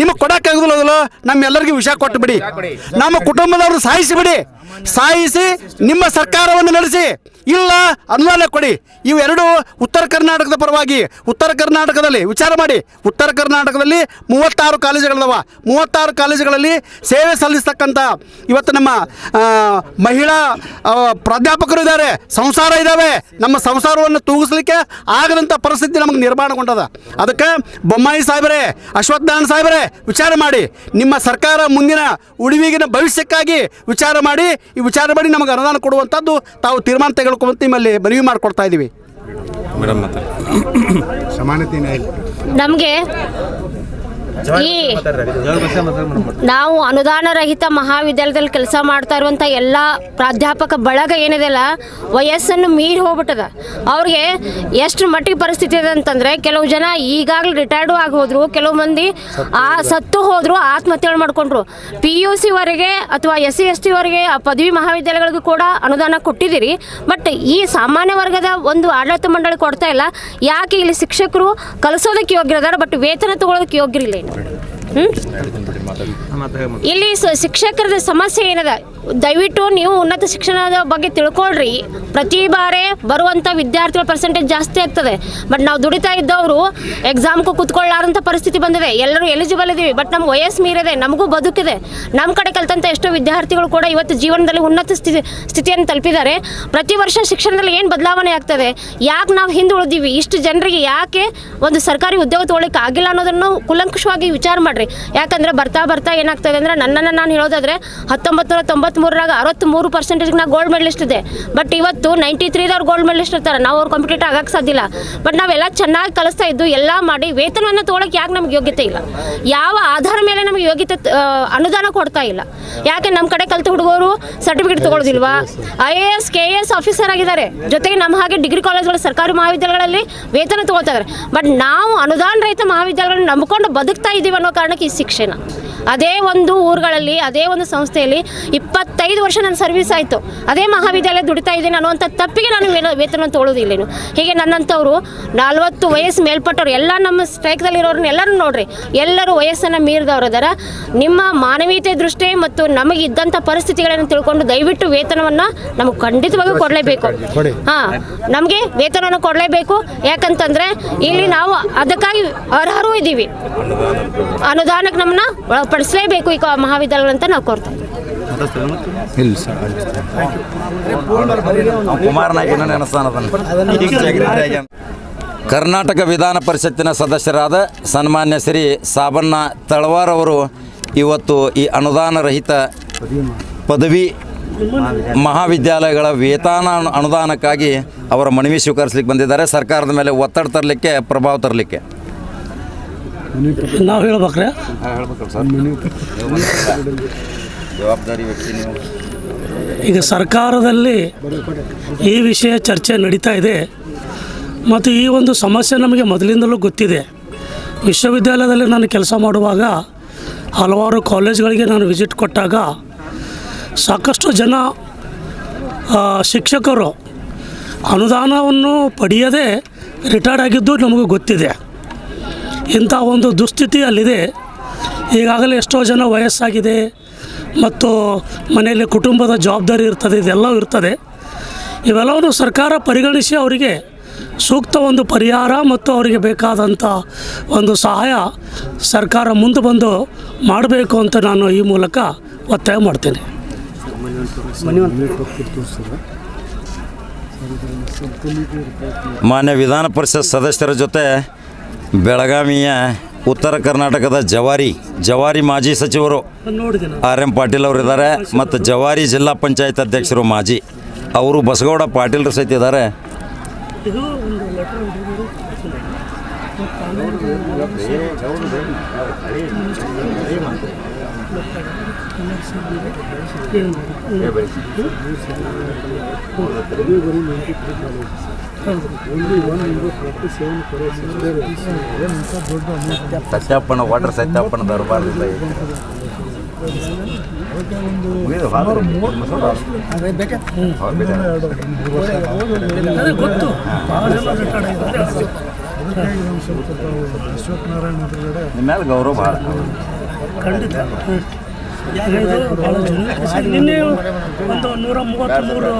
ನಿಮಗೆ ಕೊಡೋಕ್ಕಾಗೋದಿಲ್ಲ ನಮ್ಮೆಲ್ಲರಿಗೂ ವಿಷ ಕೊಟ್ಟು ಬಿಡಿ ನಮ್ಮ ಕುಟುಂಬದವ್ರನ್ನ ಸಾಯಿಸಿ ಬಿಡಿ ಸಾಯಿಸಿ ನಿಮ್ಮ ಸರ್ಕಾರವನ್ನು ನಡೆಸಿ. ಇಲ್ಲ ಅನುದಾನ ಕೊಡಿ. ಇವೆರಡು ಉತ್ತರ ಕರ್ನಾಟಕದ ಪರವಾಗಿ. ಉತ್ತರ ಕರ್ನಾಟಕದಲ್ಲಿ, ವಿಚಾರ ಮಾಡಿ. ಉತ್ತರ ಕರ್ನಾಟಕದಲ್ಲಿ ಮೂವತ್ತಾರು ಕಾಲೇಜುಗಳದವ. ಮೂವತ್ತಾರು ಕಾಲೇಜುಗಳಲ್ಲಿ ಸೇವೆ ಸಲ್ಲಿಸ್ತಕ್ಕಂಥ ಇವತ್ತು ನಮ್ಮ ಮಹಿಳಾ ಪ್ರಾಧ್ಯಾಪಕರು ಇದ್ದಾರೆ. ಸಂಸಾರ ಇದ್ದಾವೆ ನಮ್ಮ ಸಂಸಾರವನ್ನು ತೂಗಿಸ್ಲಿಕ್ಕೆ ಆಗದಂಥ ಪರಿಸ್ಥಿತಿ ನಮಗೆ ನಿರ್ಮಾಣಗೊಂಡದ. ಅದಕ್ಕೆ ಬೊಮ್ಮಾಯಿ ಸಾಹೇಬರೇ, ಅಶ್ವತ್ಥನಾರಾಯಣ ಸಾಹೇಬರೇ, ವಿಚಾರ ಮಾಡಿ. ನಿಮ್ಮ ಸರ್ಕಾರ ಮುಂದಿನ ಉಳಿವಿಗಿನ ಭವಿಷ್ಯಕ್ಕಾಗಿ ವಿಚಾರ ಮಾಡಿ. ಈ ವಿಚಾರ ಮಾಡಿ ನಮಗೆ ಅನುದಾನ ಕೊಡುವಂಥದ್ದು ತಾವು ತೀರ್ಮಾನ ತೆಗೆದುಕೊಂತ ನಿಮ್ಮಲ್ಲಿ ಮನವಿ ಮಾಡಿಕೊಡ್ತಾ ಇದ್ದೀವಿ ಮೇಡಮ್ ಮತ್ತೆ. ನಮಗೆ ಈ ನಾವು ಅನುದಾನ ರಹಿತ ಮಹಾವಿದ್ಯಾಲಯದಲ್ಲಿ ಕೆಲಸ ಮಾಡ್ತಾ ಇರುವಂಥ ಎಲ್ಲ ಪ್ರಾಧ್ಯಾಪಕ ಬಳಗ ಏನಿದೆಲ್ಲ ವಯಸ್ಸನ್ನು ಮೀರಿ ಹೋಗ್ಬಿಟ್ಟದ. ಅವ್ರಿಗೆ ಎಷ್ಟು ಮಟ್ಟಿಗೆ ಪರಿಸ್ಥಿತಿ ಇದೆ ಅಂತಂದರೆ ಕೆಲವು ಜನ ಈಗಾಗಲೇ ರಿಟೈರ್ಡು ಆಗಿ ಹೋದ್ರು ಕೆಲವು ಮಂದಿ ಆ ಸತ್ತು ಹೋದ್ರು ಆತ್ಮಹತ್ಯೆ ಮಾಡ್ಕೊಂಡ್ರು. ಪಿ ಯು ಸಿವರೆಗೆ ಅಥವಾ ಎಸ್ ಸಿ ಎಸ್ ಟಿವರೆಗೆ ಪದವಿ ಮಹಾವಿದ್ಯಾಲಯಗಳಿಗೂ ಕೂಡ ಅನುದಾನ ಕೊಟ್ಟಿದ್ದೀರಿ. ಬಟ್ ಈ ಸಾಮಾನ್ಯ ವರ್ಗದ ಒಂದು ಆಡಳಿತ ಮಂಡಳಿ ಕೊಡ್ತಾ ಇಲ್ಲ. ಯಾಕೆ ಇಲ್ಲಿ ಶಿಕ್ಷಕರು ಕಲಿಸೋದಕ್ಕೆ ಯೋಗ್ಯರದಾರ ಬಟ್ ವೇತನ ತಗೊಳ್ಳೋದಕ್ಕೆ ಯೋಗ್ಯರಿಲ್ಲ. ಇನ್ನು ಹ್ಮ್? ಇಲ್ಲಿ ಶಿಕ್ಷಕರದ ಸಮಸ್ಯೆ ಏನದ? ದಯವಿಟ್ಟು ನೀವು ಉನ್ನತ ಶಿಕ್ಷಣದ ಬಗ್ಗೆ ತಿಳ್ಕೊಳ್ರಿ. ಪ್ರತಿ ಬಾರಿ ಬರುವಂಥ ವಿದ್ಯಾರ್ಥಿಗಳ ಪರ್ಸೆಂಟೇಜ್ ಜಾಸ್ತಿ ಆಗ್ತದೆ. ಬಟ್ ನಾವು ದುಡಿತಾ ಇದ್ದವರು ಎಕ್ಸಾಮ್ಗೂ ಕೂತ್ಕೊಳ್ಳಾರಂಥ ಪರಿಸ್ಥಿತಿ ಬಂದಿದೆ. ಎಲ್ಲರೂ ಎಲಿಜಿಬಲ್ ಇದೀವಿ. ಬಟ್ ನಮ್ಮ ವಯಸ್ಸು ಮೀರಿದೆ, ನಮಗೂ ಬದುಕಿದೆ. ನಮ್ಮ ಕಡೆ ಕಲ್ತಂಥ ಎಷ್ಟೋ ವಿದ್ಯಾರ್ಥಿಗಳು ಕೂಡ ಇವತ್ತು ಜೀವನದಲ್ಲಿ ಉನ್ನತ ಸ್ಥಿತಿ, ಸ್ಥಿತಿಯನ್ನು ತಲುಪಿದ್ದಾರೆ. ಪ್ರತಿ ವರ್ಷ ಶಿಕ್ಷಣದಲ್ಲಿ ಏನು ಬದಲಾವಣೆ ಆಗ್ತದೆ? ಯಾಕೆ ನಾವು ಹಿಂದೆ ಉಳಿದೀವಿ ಇಷ್ಟು ಜನರಿಗೆ ಯಾಕೆ ಒಂದು ಸರ್ಕಾರಿ ಉದ್ಯೋಗ ತೊಗೊಳಿಕ್ಕೆ ಆಗಿಲ್ಲ ಅನ್ನೋದನ್ನು ಕುಲಂಕುಷವಾಗಿ ವಿಚಾರ ಮಾಡ್ರಿ. ಯಾಕಂದ್ರೆ ಬರ್ತಾ ಬರ್ತಾ ಏನಾಗ್ತದೆ ಅಂದ್ರೆ ನನ್ನನ್ನು ನಾನು ಹೇಳೋದಾದ್ರೆ ಹತ್ತೊಂಬತ್ತು ನೂರ ತೊಂಬತ್ತ್ಮೂರರಾಗ ಅರವತ್ತ್ಮೂರು ಪರ್ಸೆಂಟೇಜ್ಗೆ ನಾವು ಗೋಲ್ಡ್ ಮೆಡಲಿಸ್ಟ್ ಇದೆ. ಬಟ್ ಇವತ್ತು ನೈಂಟಿ ತ್ರೀದವ್ರು ಗೋಲ್ಡ್ ಮೆಡಲಿಸ್ಟ್ ಇರ್ತಾರೆ. ನಾವು ಅವ್ರು ಕಾಂಪಿಟೇಟ್ ಆಗಕ್ಕೆ ಸಾಧ್ಯ ಇಲ್ಲ. ಬಟ್ ನಾವೆಲ್ಲ ಚೆನ್ನಾಗಿ ಕಲಿಸ್ತಾ ಇದ್ದು ಎಲ್ಲ ಮಾಡಿ ವೇತನವನ್ನು ತೊಗೊಳಕ್ಕೆ ಯಾಕೆ ನಮ್ಗೆ ಯೋಗ್ಯತೆ ಇಲ್ಲ? ಯಾವ ಆಧಾರ ಮೇಲೆ ನಮಗೆ ಯೋಗ್ಯತೆ ಅನುದಾನ ಕೊಡ್ತಾ ಇಲ್ಲ? ಯಾಕೆ ನಮ್ಮ ಕಡೆ ಕಲ್ತ ಹುಡುಗರು certificate ತೊಗೊಳೋದಿಲ್ವಾ? I A S K A S officer ಆಗಿದ್ದಾರೆ. ಜೊತೆಗೆ ನಮ್ಮ ಹಾಗೆ ಡಿಗ್ರಿ ಕಾಲೇಜ್ಗಳು ಸರ್ಕಾರಿ ಮಹಾವಿದ್ಯಾಲಯಗಳಲ್ಲಿ ವೇತನ ತಗೊಳ್ತಾ ಇದ್ದಾರೆ ಬಟ್ ನಾವು ಅನುದಾನ ರಹಿತ ಮಹಾವಿದ್ಯಾಲಯಗಳನ್ನ ನಂಬಿಕೊಂಡು ಬದುಕ್ತಾ ಇದ್ದೀವಿ ಅನ್ನೋ ಕಾರಣಕ್ಕೆ ಈ ಶಿಕ್ಷಣ ಅದೇ ಒಂದು ಊರುಗಳಲ್ಲಿ ಅದೇ ಒಂದು ಸಂಸ್ಥೆಯಲ್ಲಿ ಇಪ್ಪತ್ತೈದು ವರ್ಷ ನನ್ನ ಸರ್ವಿಸ್ ಆಯಿತು. ಅದೇ ಮಹಾವಿದ್ಯಾಲಯ ದುಡಿತಾ ಇದ್ದೀನಿ ಅನ್ನುವಂಥ ತಪ್ಪಿಗೆ ನಾನು ವೇತನ ತೊಳೋದಿಲ್ಲೇನು ಹೀಗೆ ನನ್ನಂಥವ್ರು ನಲ್ವತ್ತು ವಯಸ್ಸು ಮೇಲ್ಪಟ್ಟವ್ರು ಎಲ್ಲ ನಮ್ಮ ಸ್ಟ್ರೈಕ್ದಲ್ಲಿರೋರನ್ನ ಎಲ್ಲರೂ ನೋಡ್ರಿ. ಎಲ್ಲರೂ ವಯಸ್ಸನ್ನು ಮೀರಿದವ್ರು ಅದಾರ ನಿಮ್ಮ ಮಾನವೀಯತೆ ದೃಷ್ಟಿ ಮತ್ತು ನಮಗೆ ಇದ್ದಂಥ ಪರಿಸ್ಥಿತಿಗಳನ್ನು ತಿಳ್ಕೊಂಡು ದಯವಿಟ್ಟು ವೇತನವನ್ನು ನಮಗೆ ಖಂಡಿತವಾಗಿ ಕೊಡಲೇಬೇಕು. ಹಾಂ ನಮಗೆ ವೇತನವನ್ನು ಕೊಡಲೇಬೇಕು. ಯಾಕಂತಂದರೆ ಇಲ್ಲಿ ನಾವು ಅದಕ್ಕಾಗಿ ಅರ್ಹರೂ ಇದ್ದೀವಿ. ಅನುದಾನಕ್ಕೆ ನಮ್ಮನ್ನ ಒಳಪಡಿಸಲೇಬೇಕು ಈ ಮಹಾವಿದ್ಯಾಲಯ ಅಂತ ನಾವು ಕೋರ್ತಾ ಕರ್ನಾಟಕ ವಿಧಾನ ಪರಿಷತ್ತಿನ ಸದಸ್ಯರಾದ ಸನ್ಮಾನ್ಯ ಶ್ರೀ ಸಾಬಣ್ಣ ತಳವಾರ್ ಅವರು ಇವತ್ತು ಈ ಅನುದಾನ ರಹಿತ ಪದವಿ ಮಹಾವಿದ್ಯಾಲಯಗಳ ವೇತನ ಅನು- ಅನುದಾನಕ್ಕಾಗಿ ಅವರ ಮನವಿ ಸ್ವೀಕರಿಸಲಿಕ್ಕೆ ಬಂದಿದ್ದಾರೆ. ಸರ್ಕಾರದ ಮೇಲೆ ಒತ್ತಡ ತರಲಿಕ್ಕೆ, ಪ್ರಭಾವ ತರಲಿಕ್ಕೆ. ನಾವು ಹೇಳ್ಬೇಕ್ರೆ? ಜವಾಬ್ದಾರಿ ವ್ಯಕ್ತಿ ನೀವು. ಈಗ ಸರ್ಕಾರದಲ್ಲಿ ಈ ವಿಷಯ ಚರ್ಚೆ ನಡೀತಾ ಇದೆ. ಮತ್ತು ಈ ಒಂದು ಸಮಸ್ಯೆ ನಮಗೆ ಮೊದಲಿಂದಲೂ ಗೊತ್ತಿದೆ. ವಿಶ್ವವಿದ್ಯಾಲಯದಲ್ಲಿ ನಾನು ಕೆಲಸ ಮಾಡುವಾಗ ಹಲವಾರು ಕಾಲೇಜ್ಗಳಿಗೆ ನಾನು ವಿಸಿಟ್ ಕೊಟ್ಟಾಗ ಸಾಕಷ್ಟು ಜನ ಶಿಕ್ಷಕರು ಅನುದಾನವನ್ನು ಪಡೆಯದೇ ರಿಟೈರ್ಡ್ ಆಗಿದ್ದು ನಮಗೂ ಗೊತ್ತಿದೆ. ಇಂಥ ಒಂದು ದುಸ್ಥಿತಿ ಅಲ್ಲಿದೆ. ಈಗಾಗಲೇ ಎಷ್ಟೋ ಜನ ವಯಸ್ಸಾಗಿದೆ ಮತ್ತು ಮನೆಯಲ್ಲಿ ಕುಟುಂಬದ ಜವಾಬ್ದಾರಿ ಇರ್ತದೆ, ಇದೆಲ್ಲವೂ ಇರ್ತದೆ. ಇವೆಲ್ಲವನ್ನು ಸರ್ಕಾರ ಪರಿಗಣಿಸಿ ಅವರಿಗೆ ಸೂಕ್ತ ಒಂದು ಪರಿಹಾರ ಮತ್ತು ಅವರಿಗೆ ಬೇಕಾದಂಥ ಒಂದು ಸಹಾಯ ಸರ್ಕಾರ ಮುಂದೆ ಬಂದು ಮಾಡಬೇಕು ಅಂತ ನಾನು ಈ ಮೂಲಕ ಒತ್ತಾಯ ಮಾಡ್ತೇನೆ. ಮಾನ್ಯ ವಿಧಾನ ಪರಿಷತ್ ಸದಸ್ಯರ ಜೊತೆ ಬೆಳಗಾವಿಯ ಉತ್ತರ ಕರ್ನಾಟಕದ ಜವಾರಿ ಜವಾರಿ ಮಾಜಿ ಸಚಿವರು ಆರ್ ಎಂ ಪಾಟೀಲ್ ಅವರು ಇದ್ದಾರೆ ಮತ್ತು ಜವಾರಿ ಜಿಲ್ಲಾ ಪಂಚಾಯತ್ ಅಧ್ಯಕ್ಷರು ಮಾಜಿ. ಅವರು ಬಸಗೌಡ ಪಾಟೀಲ್ರು ಸಹಿತ ಇದ್ದಾರೆ. ಸತ್ಯಪ್ಪನ ವಾಟರ್ ಸತ್ಯಪ್ಪನ ದರ್ಬಾರದಿಂದ ಅದೇ ಗೊತ್ತು. ನಿಮ್ಮ ಮೇಲೆ ಗೌರವ ಭಾಳ. ಖಂಡಿತ. ನಿನ್ನೆ ಒಂದು ನೂರ ಮೂವತ್ತ್ಮೂರು